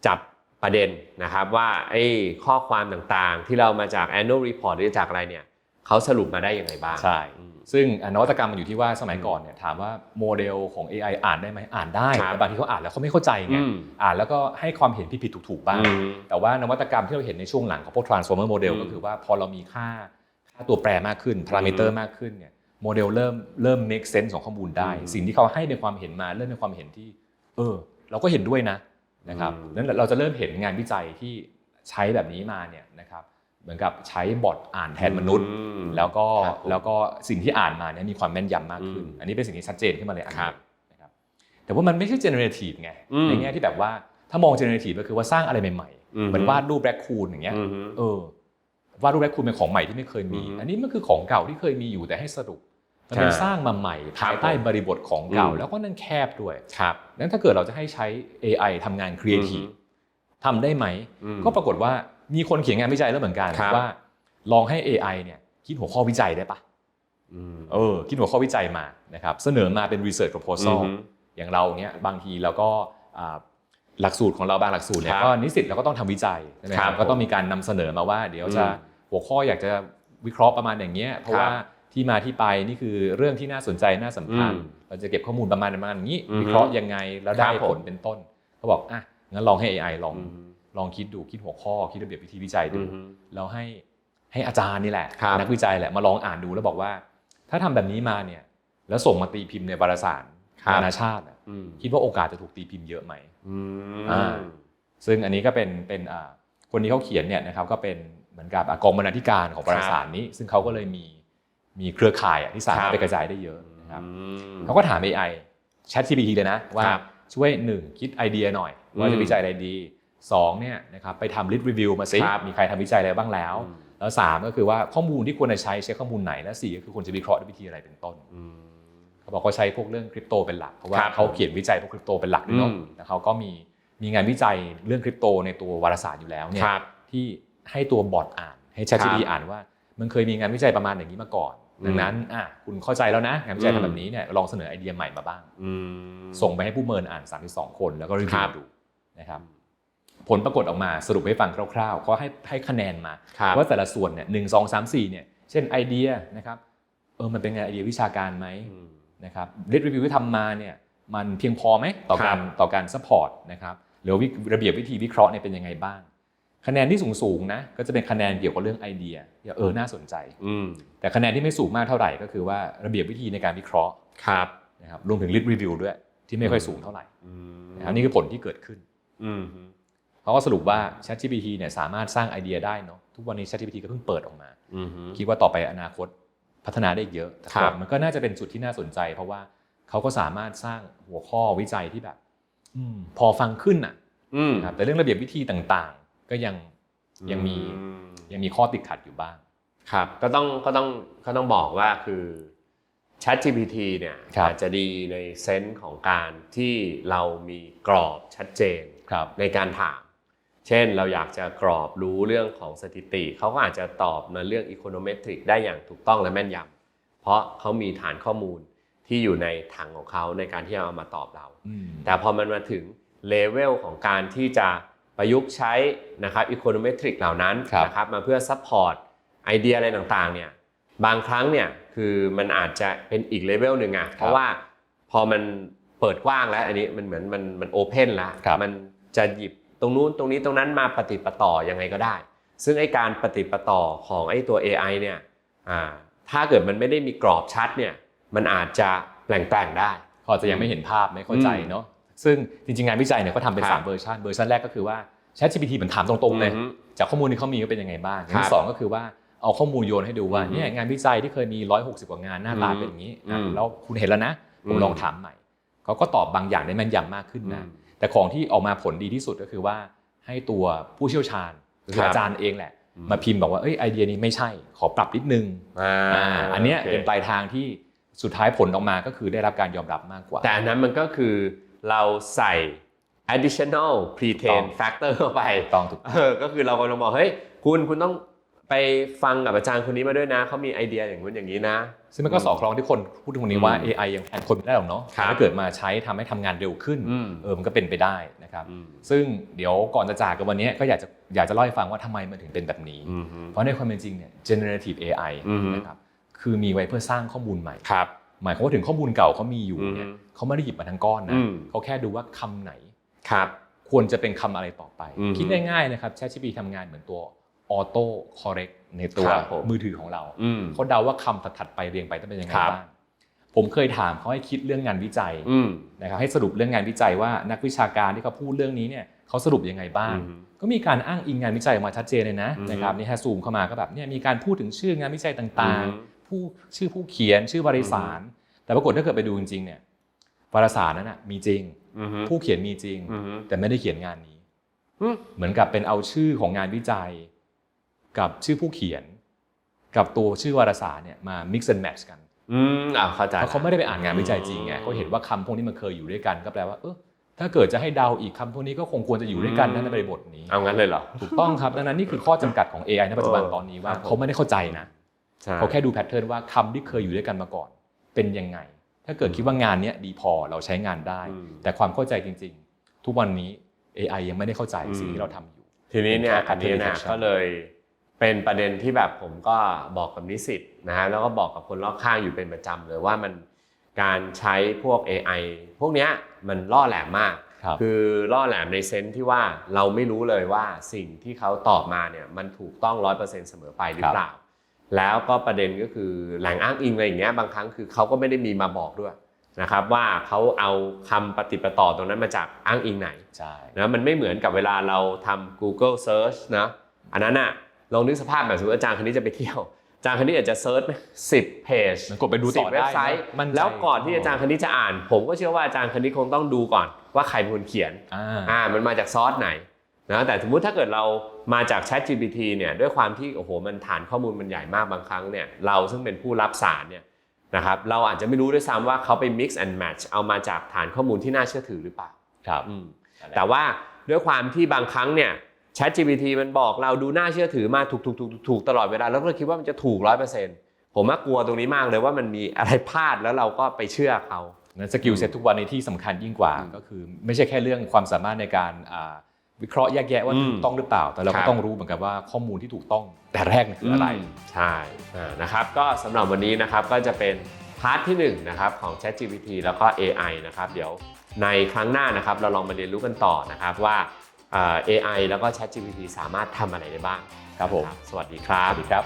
[SPEAKER 2] จับประเด็นนะครับว่าไอ้ข้อความต่างๆ ที่เรามาจาก annual report หรือจากอะไรเนี่ย เขาสรุปมาได้ยังไงบ้าง
[SPEAKER 1] ใช่
[SPEAKER 2] อืม
[SPEAKER 1] ซึ่งอะนวัตกรรมมันอยู่ที่ว่าสมัยก่อนเนี่ยถามว่าโมเดลของ AI อ่านได้ไหมอ่านได้
[SPEAKER 2] ครับ
[SPEAKER 1] แต่บางทีเขาอ่านแล้วเขาไม่เข้าใจไง
[SPEAKER 2] อืม
[SPEAKER 1] อ่านแล้วก็ให้ความเห็นผิดๆถูกๆบ้าง
[SPEAKER 2] อืม
[SPEAKER 1] แต่ว่านวัตกรรมที่เราเห็นในช่วงหลังของพวก transformer model
[SPEAKER 2] อืม
[SPEAKER 1] ก็คือว่าพอเรามีค่าค่าตัวแปรมากขึ้น parameter มากขึ้นเนี่ยโมเดลเริ่มเริ่ม make sense ของข้อมูลได้
[SPEAKER 2] อืม
[SPEAKER 1] สิ่งที่เขาให้เป็นความเห็นมาเริ่มเป็นความเห็นที่ เออ เราก็เห็นด้วยนะนะครับ
[SPEAKER 2] อืม
[SPEAKER 1] นั้นเราจะเริ่มเห็นงานวิจัยที่ใช้แบบนี้มาเนี่ยนะครับ เหมือนกับใช้บอทอ่านแทนมนุษย์
[SPEAKER 2] อืม
[SPEAKER 1] แล้วก็
[SPEAKER 2] ครับผม
[SPEAKER 1] แล้วก็สิ่งที่อ่านมาเนี่ยมีความแม่นยำมากขึ้น
[SPEAKER 2] อืม
[SPEAKER 1] อันนี้เป็นสิ่งที่ชัดเจนขึ้นมาเลยอันห
[SPEAKER 2] ครั
[SPEAKER 1] นึ
[SPEAKER 2] บ
[SPEAKER 1] งนะครับแต่ว่ามันไม่ใช่ generative ไง
[SPEAKER 2] อืม
[SPEAKER 1] ในแง่ที่แบบว่าถ้ามอง generative ก็คือว่าสร้างอะไรใหม่
[SPEAKER 2] อืม
[SPEAKER 1] ๆเหมือนวาดรูปแรคคูนอย่างเงี้ย
[SPEAKER 2] อืม
[SPEAKER 1] เออวาดรูปแรคคูนเป็นของใหม่ที่ไม่เคยมี
[SPEAKER 2] อืม
[SPEAKER 1] อันนี้มันคือของเก่าที่เคยมีอยู่แต่ให้สรุปมันเป็น
[SPEAKER 2] อ่า
[SPEAKER 1] สร้างมาใหม่
[SPEAKER 2] ครั
[SPEAKER 1] ภา
[SPEAKER 2] บ
[SPEAKER 1] ยใต้บริบทของเก่า
[SPEAKER 2] อืม
[SPEAKER 1] แล้วก็นั่นแคบด้วย
[SPEAKER 2] ครับ
[SPEAKER 1] นั้นถ้าเกิดเราจะให้ใช้ AI ทำงานครีเอทีฟทำได้ไหม
[SPEAKER 2] อืม
[SPEAKER 1] ก็ปรากฏว่า มีคนเขียนงานวิจัยแล้วเหมือนกัน
[SPEAKER 2] ครับ
[SPEAKER 1] ว่า ลองให้ AI เนี่ยคิดหัวข้อวิจัยได้ปะ
[SPEAKER 2] อืม
[SPEAKER 1] เออคิดหัวข้อวิจัยมานะครับเสนอมาเป็น research proposal
[SPEAKER 2] อือฮึ
[SPEAKER 1] อย่างเราเนี้ยบางทีเราก็อ่าหลักสูตรของเราบางหลักสูตรเนี่ย
[SPEAKER 2] ครับ
[SPEAKER 1] ก็นิสิตเราก็ต้องทำวิจัยใช่ไหมค
[SPEAKER 2] ครั
[SPEAKER 1] รั
[SPEAKER 2] บบ
[SPEAKER 1] ก็ต้องมีการนำเสนอมาว่า เดี๋ยวจะ
[SPEAKER 2] อืม
[SPEAKER 1] หัวข้ออยากจะวิเคราะห์ประมาณอย่างเงี้ยเพราะ
[SPEAKER 2] ครับ
[SPEAKER 1] ว่าที่มาที่ไปนี่คือเรื่องที่น่าสนใจน่าสำคัญ
[SPEAKER 2] อืม
[SPEAKER 1] เราจะเก็บข้อมูลประมาณประมาณนี้
[SPEAKER 2] อือฮึ
[SPEAKER 1] วิเคราะห์ยังไงแล้วได้
[SPEAKER 2] ครับผม
[SPEAKER 1] ผลเป็นต้นเขาบอกอะงั้นลองให้ AI ลอง
[SPEAKER 2] อืม
[SPEAKER 1] ลองคิดดูคิดหัวข้อคิดระเบียบวิธีวิจัยดู
[SPEAKER 2] อืม
[SPEAKER 1] แล้วให้ให้อาจารย์นี่แหละ
[SPEAKER 2] ครับ
[SPEAKER 1] นักวิจัยแหละมาลองอ่านดูแล้วบอกว่า ถ้าทำแบบนี้มาเนี่ย แล้วส่งมาตีพิมพ์ในวารสาร
[SPEAKER 2] ครับ
[SPEAKER 1] นานาชาติอะ
[SPEAKER 2] อืม
[SPEAKER 1] คิดว่าโอกาสจะถูกตีพิมพ์เยอะไหม
[SPEAKER 2] อืม
[SPEAKER 1] อ่าซึ่งอันนี้ก็เป็นเป็นอ่าคนที่เขาเขียนเนี่ยนะครับก็เป็นเหมือนกับอะกองบรรณาธิการของวารสารนี้ ซึ่งเขาก็เลยมีมีเครือข่ายอะที่สามารถไปกระจายได้เยอะนะครับ
[SPEAKER 2] อืม
[SPEAKER 1] เขาก็ถาม AI Chat GPT เลยนะว่า
[SPEAKER 2] ครับ
[SPEAKER 1] ช่วย1คิดไอเดียหน่อยว่า
[SPEAKER 2] อื
[SPEAKER 1] จะ
[SPEAKER 2] ม
[SPEAKER 1] วิจัยอะไรดี 2เนี่ยนะครับไปทำ list review มาซิ
[SPEAKER 2] ครับ
[SPEAKER 1] มีใครทำวิจัยอะไรบ้างแล้ว
[SPEAKER 2] อืม
[SPEAKER 1] แล้ว 3 ก็คือว่าข้อมูลที่ควรจะใช้ใช้ข้อมูลไหนและ4ก็คือควรจะวิเคราะห์ด้วยวิธีอะไรเป็นต้น
[SPEAKER 2] อืม
[SPEAKER 1] เขาบอกเขาใช้พวกเรื่องคริปโตเป็นหลักเพราะว่า
[SPEAKER 2] ครับ
[SPEAKER 1] เขาเขียนวิจัยพวกคริปโตเป็นหลักด้วยเนาะ
[SPEAKER 2] อืม
[SPEAKER 1] แล้วเขาก็มีมีงานวิจัยเรื่องคริปโตในตัววารสารอยู่แล้วเนี่ย
[SPEAKER 2] ครับ
[SPEAKER 1] ที่ให้ตัวบอทอ่าน ให้ ChatGPT
[SPEAKER 2] ครับ
[SPEAKER 1] อ่านว่า มันเคยมีงานวิจัยประมาณอย่างนี้มาก่อน
[SPEAKER 2] อืม
[SPEAKER 1] ดังนั้นอะคุณเข้าใจแล้วนะ งานวิจัย
[SPEAKER 2] อืม
[SPEAKER 1] ทำแบบนี้เนี่ยลองเสนอไอเดียใหม่มาบ้าง
[SPEAKER 2] อืม
[SPEAKER 1] ส่งไปให้ผู้เมินอ่าน 32 คนแล้วก็รีวิ
[SPEAKER 2] ครั
[SPEAKER 1] ว
[SPEAKER 2] บ
[SPEAKER 1] ดูนะครับ ผลปรากฏออกมาสรุปให้ฟังคร่าวๆ ก็ให้ให้คะแนนมา
[SPEAKER 2] ครับ
[SPEAKER 1] ว่าแต่ละส่วนเนี่ยหนึ่งสองสามสี่เนี่ยเช่นไอเดียนะครับเออมันเป็นไงานไอเดียวิชาการไหม
[SPEAKER 2] อืม
[SPEAKER 1] นะครับเรดรีวิวที่ทำมาเนี่ยมันเพียงพอไหมต่อการ
[SPEAKER 2] ครับ
[SPEAKER 1] ต่อการซัพพอร์ตนะครับหรือวิระเบียบวิธีวิเคราะห์เนี่ยเป็นยังไงบ้าง คะแนนที่สูงๆนะก็จะเป็นคะแนนเกี่ยวกับเรื่องไอเดียเออน่าสนใจ
[SPEAKER 2] อืม
[SPEAKER 1] แต่คะแนนที่ไม่สูงมากเท่าไหร่ก็คือว่าระเบียบวิธีในการวิเคราะห์
[SPEAKER 2] ครับ
[SPEAKER 1] นะครับรวมถึง list review ด้วยที่ไม่ค่อยสูงเท่าไหร่
[SPEAKER 2] อืม
[SPEAKER 1] นะครับนี่คือผลที่เกิดขึ้น
[SPEAKER 2] อืม
[SPEAKER 1] เขาก็สรุปว่า ChatGPT เนี่ยสามารถสร้างไอเดียได้เนาะทุกวันนี้ ChatGPT ก็เพิ่งเปิดออกมา
[SPEAKER 2] อืม
[SPEAKER 1] คิดว่าต่อไปอนาคตพัฒนาได้อีกเยอะแต่
[SPEAKER 2] ครับ
[SPEAKER 1] มันก็น่าจะเป็นจุดที่น่าสนใจ เพราะว่าเขาก็สามารถสร้างหัวข้อวิจัยที่แบบอมพอฟังขึ้นอะ
[SPEAKER 2] อืม
[SPEAKER 1] นะครับแต่เรื่องระเบียบวิธีต่างๆ ก็ยังยังมี
[SPEAKER 2] อื
[SPEAKER 1] ยังมีข้อติดขัดอยู่บ้าง
[SPEAKER 2] ครับก็ต้องก็ต้องก็ต้องบอกว่าคือ Chat GPT เนี่ย
[SPEAKER 1] ครับ
[SPEAKER 2] อาจจะดีในเซนส์ของการที่เรามีกรอบชัดเจน
[SPEAKER 1] ครับ
[SPEAKER 2] ในการถาม เช่นเราอยากจะกรอบรู้เรื่องของสถิติ เขาก็อาจจะตอบมาเรื่อง econometric ได้อย่างถูกต้องและแม่นยำเพราะเขามีฐานข้อมูลที่อยู่ในถังของเขาในการที่จะเอามาตอบเรา
[SPEAKER 1] อืม
[SPEAKER 2] แต่พอมันมาถึงเลเวลของการที่จะประยุกต์ใช้นะครับ econometric เหล่านั้น
[SPEAKER 1] ครับ
[SPEAKER 2] นะครับมาเพื่อ support ไอเดียอะไรต่างๆเนี่ยบางครั้งเนี่ยคือมันอาจจะเป็นอีกเลเวลหนึ่งอะเพราะว่าพอมันเปิดกว้างแล้วอันนี้มันเหมือนมันมันโอเพนแล้ว
[SPEAKER 1] ครับ
[SPEAKER 2] มันจะหยิบต รงนู้นตรงนี้ตรงนั้นมาปฏิดปะต่อยังไงก็ได้ ซึ่งไอการปฏิดปะต่อของไอตัว AI เนี่ยอ่าถ้าเกิดมันไม่ได้มีกรอบชัดเนี่ยมันอาจจะแปลงๆได้
[SPEAKER 1] เขาอาจจะยังไม่เห็นภาพไม่เข้าใจเนาะซึ่งจริงๆงานวิจัยเนี่ยเขาทำเป็น
[SPEAKER 2] ครับ
[SPEAKER 1] 3เวอร์ชันเวอร์ชันแรกก็คือว่า ChatGPT เหมือนถามตรงๆเลย
[SPEAKER 2] อือฮึ
[SPEAKER 1] จากข้อมูลที่เขามีว่าเป็นยังไงบ้างอย่าง
[SPEAKER 2] ครั
[SPEAKER 1] ที่
[SPEAKER 2] บ
[SPEAKER 1] สองก็คือว่าเอาข้อมูลโยนให้ดูว่า
[SPEAKER 2] อือฮึ
[SPEAKER 1] เนี่ยงานวิจัยที่เคยมี 160 กว่างานหน้าตา
[SPEAKER 2] อืม
[SPEAKER 1] เป็นอย่างนี้อะ
[SPEAKER 2] อืม
[SPEAKER 1] แล้วคุณเห็นแล้วนะผ
[SPEAKER 2] อื
[SPEAKER 1] ม
[SPEAKER 2] ม
[SPEAKER 1] ลองถามใหม่เขาก็ตอบบางอย่างได้แม่นยำมากขึ้นนะ
[SPEAKER 2] อืม
[SPEAKER 1] แต่ของที่ออกมาผลดีที่สุดก็คือว่าให้ตัวผู้เชี่ยวชาญหรือ
[SPEAKER 2] ครับ
[SPEAKER 1] อาจารย์เองแหละ
[SPEAKER 2] อืม
[SPEAKER 1] มาพิมพ์บอกว่าเอ้ยไอเดียนี้ไม่ใช่ ขอปรับนิดนึง
[SPEAKER 2] อ่า
[SPEAKER 1] อ่าอันเนี้ย
[SPEAKER 2] โค
[SPEAKER 1] เป็นปลายทางที่สุดท้ายผลออกมาก็คือได้รับการยอมรับมากกว่า
[SPEAKER 2] แต่อันนั้นมันก็คือเราใส่ additional pre-train factor เข้าไป
[SPEAKER 1] ต้องถูก
[SPEAKER 2] เออก็คือเรากำลังบอกเฮ้ยคุณคุณต้องไปฟังกับอาจารย์คนนี้มาด้วยนะเขามีไอเดียอย่างนู้นอย่างนี้นะ
[SPEAKER 1] ซึ่งมันก็สอดคล้องที่คนพูดถึงวันนี้ว่า
[SPEAKER 2] อืม
[SPEAKER 1] AI ยังแทนคนไม่ได้หรอกเนาะ
[SPEAKER 2] ครับ
[SPEAKER 1] ถ้าเกิดมาใช้ทำให้ทำงานเร็วขึ้น
[SPEAKER 2] อืม
[SPEAKER 1] เออมันก็เป็นไปได้นะครับ
[SPEAKER 2] อืม
[SPEAKER 1] ซึ่งเดี๋ยวก่อนจะจากกันวันนี้ก็อยากจะอยากจะเล่าให้ฟังว่าทำไมมันถึงเป็นแบบนี้
[SPEAKER 2] อืม
[SPEAKER 1] เพราะในความเป็นจริงเนี่ย generative AI
[SPEAKER 2] อืม
[SPEAKER 1] นะครับคือมีไว้เพื่อสร้างข้อมูลใหม่
[SPEAKER 2] ครับ
[SPEAKER 1] หมายความว่าถึงข้อมูลเก่าเขามีอยู่เนี่ย
[SPEAKER 2] อืม
[SPEAKER 1] เขาไม่ได้หยิบมาทั้งก้อนนะ
[SPEAKER 2] อืม
[SPEAKER 1] เขาแค่ดูว่าคำไหน
[SPEAKER 2] ครับ
[SPEAKER 1] ควรจะเป็นคำอะไรต่อไป
[SPEAKER 2] อืม
[SPEAKER 1] คิดง่ายๆนะครับ ChatGPT ทำงานเหมือนตัว auto correct ในตัว
[SPEAKER 2] ครับผม
[SPEAKER 1] มือถือของเรา
[SPEAKER 2] อืม
[SPEAKER 1] เขาเดาว่าคำถัดๆไปเรียงไปต้องเป็นยังไง
[SPEAKER 2] ครับ
[SPEAKER 1] บ้างผมเคยถามเขาให้คิดเรื่องงานวิจัย
[SPEAKER 2] อืม
[SPEAKER 1] นะครับให้สรุปเรื่องงานวิจัยว่านักวิชาการที่เขาพูดเรื่องนี้เนี่ยเขาสรุปยังไงบ้าง
[SPEAKER 2] อืม
[SPEAKER 1] ก็มีการอ้างอิงงานวิจัยออกมาชัดเจนเลยนะ
[SPEAKER 2] อืม
[SPEAKER 1] นะครับนี่ฮะซูมเข้ามาก็แบบเนี่ยมีการพูดถึงชื่องานวิจัยต่าง
[SPEAKER 2] อืม
[SPEAKER 1] ๆผู้ชื่อผู้เขียนชื่อวารสาร แต่ปรากฏถ้าเกิดไปดูจริงๆเนี่ยวารสารนั้นนะมีจริง
[SPEAKER 2] อืม
[SPEAKER 1] ผู้เขียนมีจริง
[SPEAKER 2] อืม
[SPEAKER 1] แต่ไม่ได้เขียนงานนี้
[SPEAKER 2] อืม
[SPEAKER 1] เหมือนกับเป็นเอาชื่อของงานวิจัย กับชื่อผู้เขียน กับตัวชื่อวารสารเนี่ยมา mix and match กัน
[SPEAKER 2] อืมอ่าเข้าใจ
[SPEAKER 1] เพราะเขาไม่ได้ไปอ่านงานวิจัยจริงไงเขาเห็นว่าคำพวกนี้มันเคยอยู่ด้วยกันก็แปลว่าเออถ้าเกิดจะให้เดาอีกคำพวกนี้ก็คงควรจะอยู่ด้วยกันนะในบริบทนี้
[SPEAKER 2] เอางั้นเลยเหรอ
[SPEAKER 1] ถูกต้องครับดังนั้นนี่คือข้อจำกัดของ AI ในปัจจุบัน
[SPEAKER 2] เออ
[SPEAKER 1] ตอนนี้ว่า
[SPEAKER 2] ครับผม
[SPEAKER 1] เขาไม่ได้เข้าใจนะ
[SPEAKER 2] ใช่
[SPEAKER 1] เขาแค่ดูแพทเทิร์นว่าคำที่เคยอยู่ด้วยกันมาก่อน เป็นยังไง ถ้าเกิดคิดว่างานเนี้ยดีพอเราใช้งานได้
[SPEAKER 2] อืม
[SPEAKER 1] แต่ความเข้าใจจริง ๆ ทุกวันนี้ AI ยังไม่ได้เข้าใจสิ่งที่เราทำอยู่
[SPEAKER 2] ทีนี้เนี่ย
[SPEAKER 1] เป็นแค่
[SPEAKER 2] อันนี้
[SPEAKER 1] pattern
[SPEAKER 2] เนี่ย
[SPEAKER 1] detection
[SPEAKER 2] ก็เลย เป็นประเด็นที่แบบผมก็บอกกับนิสิตนะฮะแล้วก็บอกกับคนรอบข้างอยู่เป็นประจำเลยว่ามันการใช้พวก AI พวกเนี้ยมันล่อแหลมมาก
[SPEAKER 1] ครับ
[SPEAKER 2] คือล่อแหลมในเซนส์ที่ว่าเราไม่รู้เลยว่าสิ่งที่เขาตอบมาเนี่ยมันถูกต้องร้อยเปอร์เซ็นต์เสมอไปหรือเปล่า แล้วก็ประเด็นก็คือแหล่งอ้างอิงอะไรอย่างเงี้ยบางครั้งคือเขาก็ไม่ได้มีมาบอกด้วยนะครับว่าเขาเอาคำปฏิปต่อตรงนั้นมาจากอ้างอิงไหน
[SPEAKER 1] ใช่
[SPEAKER 2] นะมันไม่เหมือนกับเวลาเราทำ Google Search นะอันนั้นอะ ลองนึกสภาพแบบสมมติอาจารย์คนนี้จะไปเที่ยวอาจารย์คนนี้อาจจะเซิร์ชสิบเพจ
[SPEAKER 1] มันกดไปดูต่อ
[SPEAKER 2] เว็
[SPEAKER 1] ได้
[SPEAKER 2] บไซต์
[SPEAKER 1] นะมั่นใจ
[SPEAKER 2] แล้วก่อนที่อาจารย์คนนี้จะอ่าน ผมก็เชื่อว่าอาจารย์คนนี้คงต้องดูก่อนว่าใครเป็นคนเขียน
[SPEAKER 1] อ่า
[SPEAKER 2] อ่ามันมาจากซอสไหนนะแต่สมมุติถ้าเกิดเรามาจาก Chat GPT เนี่ยด้วยความที่โอ้โหมันฐานข้อมูลมันใหญ่มากบางครั้งเนี่ยเราซึ่งเป็นผู้รับสารเนี่ยนะครับเราอาจจะไม่รู้ด้วยซ้ำว่าเขาไป mix and match เอามาจากฐานข้อมูลที่น่าเชื่อถือหรือเปล่า
[SPEAKER 1] ครับ
[SPEAKER 2] อืมแต่ว่าด้วยความที่บางครั้งเนี่ย Chat GPT มันบอกเราดูน่าเชื่อถือมากถูกถูกถูกถูกถูกตลอดเวลา แล้วก็คิดว่ามันจะถูกร้อยเปอร์เซ็นต์ผมว่ากลัวตรงนี้มากเลยว่ามันมีอะไรพลาดแล้วเราก็ไปเชื่อเขา
[SPEAKER 1] นั้นสกิลเซ็ตทุกวันนี้ที่สำคัญยิ่งกว่า
[SPEAKER 2] อืม
[SPEAKER 1] ก็คือไม่ใช่แค่เรื่องความสามารถในการอ่าวิเคราะห์แยกแยะว่า
[SPEAKER 2] อืม
[SPEAKER 1] ถูกต้องหรือเปล่า แต่เรา
[SPEAKER 2] ครั
[SPEAKER 1] ก็
[SPEAKER 2] บ
[SPEAKER 1] ต้องรู้เหมือนกันว่าข้อมูลที่ถูกต้องแต่แรกนั่นคืออะไร
[SPEAKER 2] มใช่อ่านะครับก็สำหรับวันนี้นะครับก็จะเป็นพาร์ทที่1นะครับของ ChatGPT แล้วก็ AI นะครับเดี๋ยวในครั้งหน้านะครับเราลองมาเรียนรู้กันต่อนะครับว่าอ่า AI แล้วก็ ChatGPT สามารถทำอะไรได้บ้าง
[SPEAKER 1] ครับผม
[SPEAKER 2] สวัสดีครับ
[SPEAKER 1] สวัสดีครับ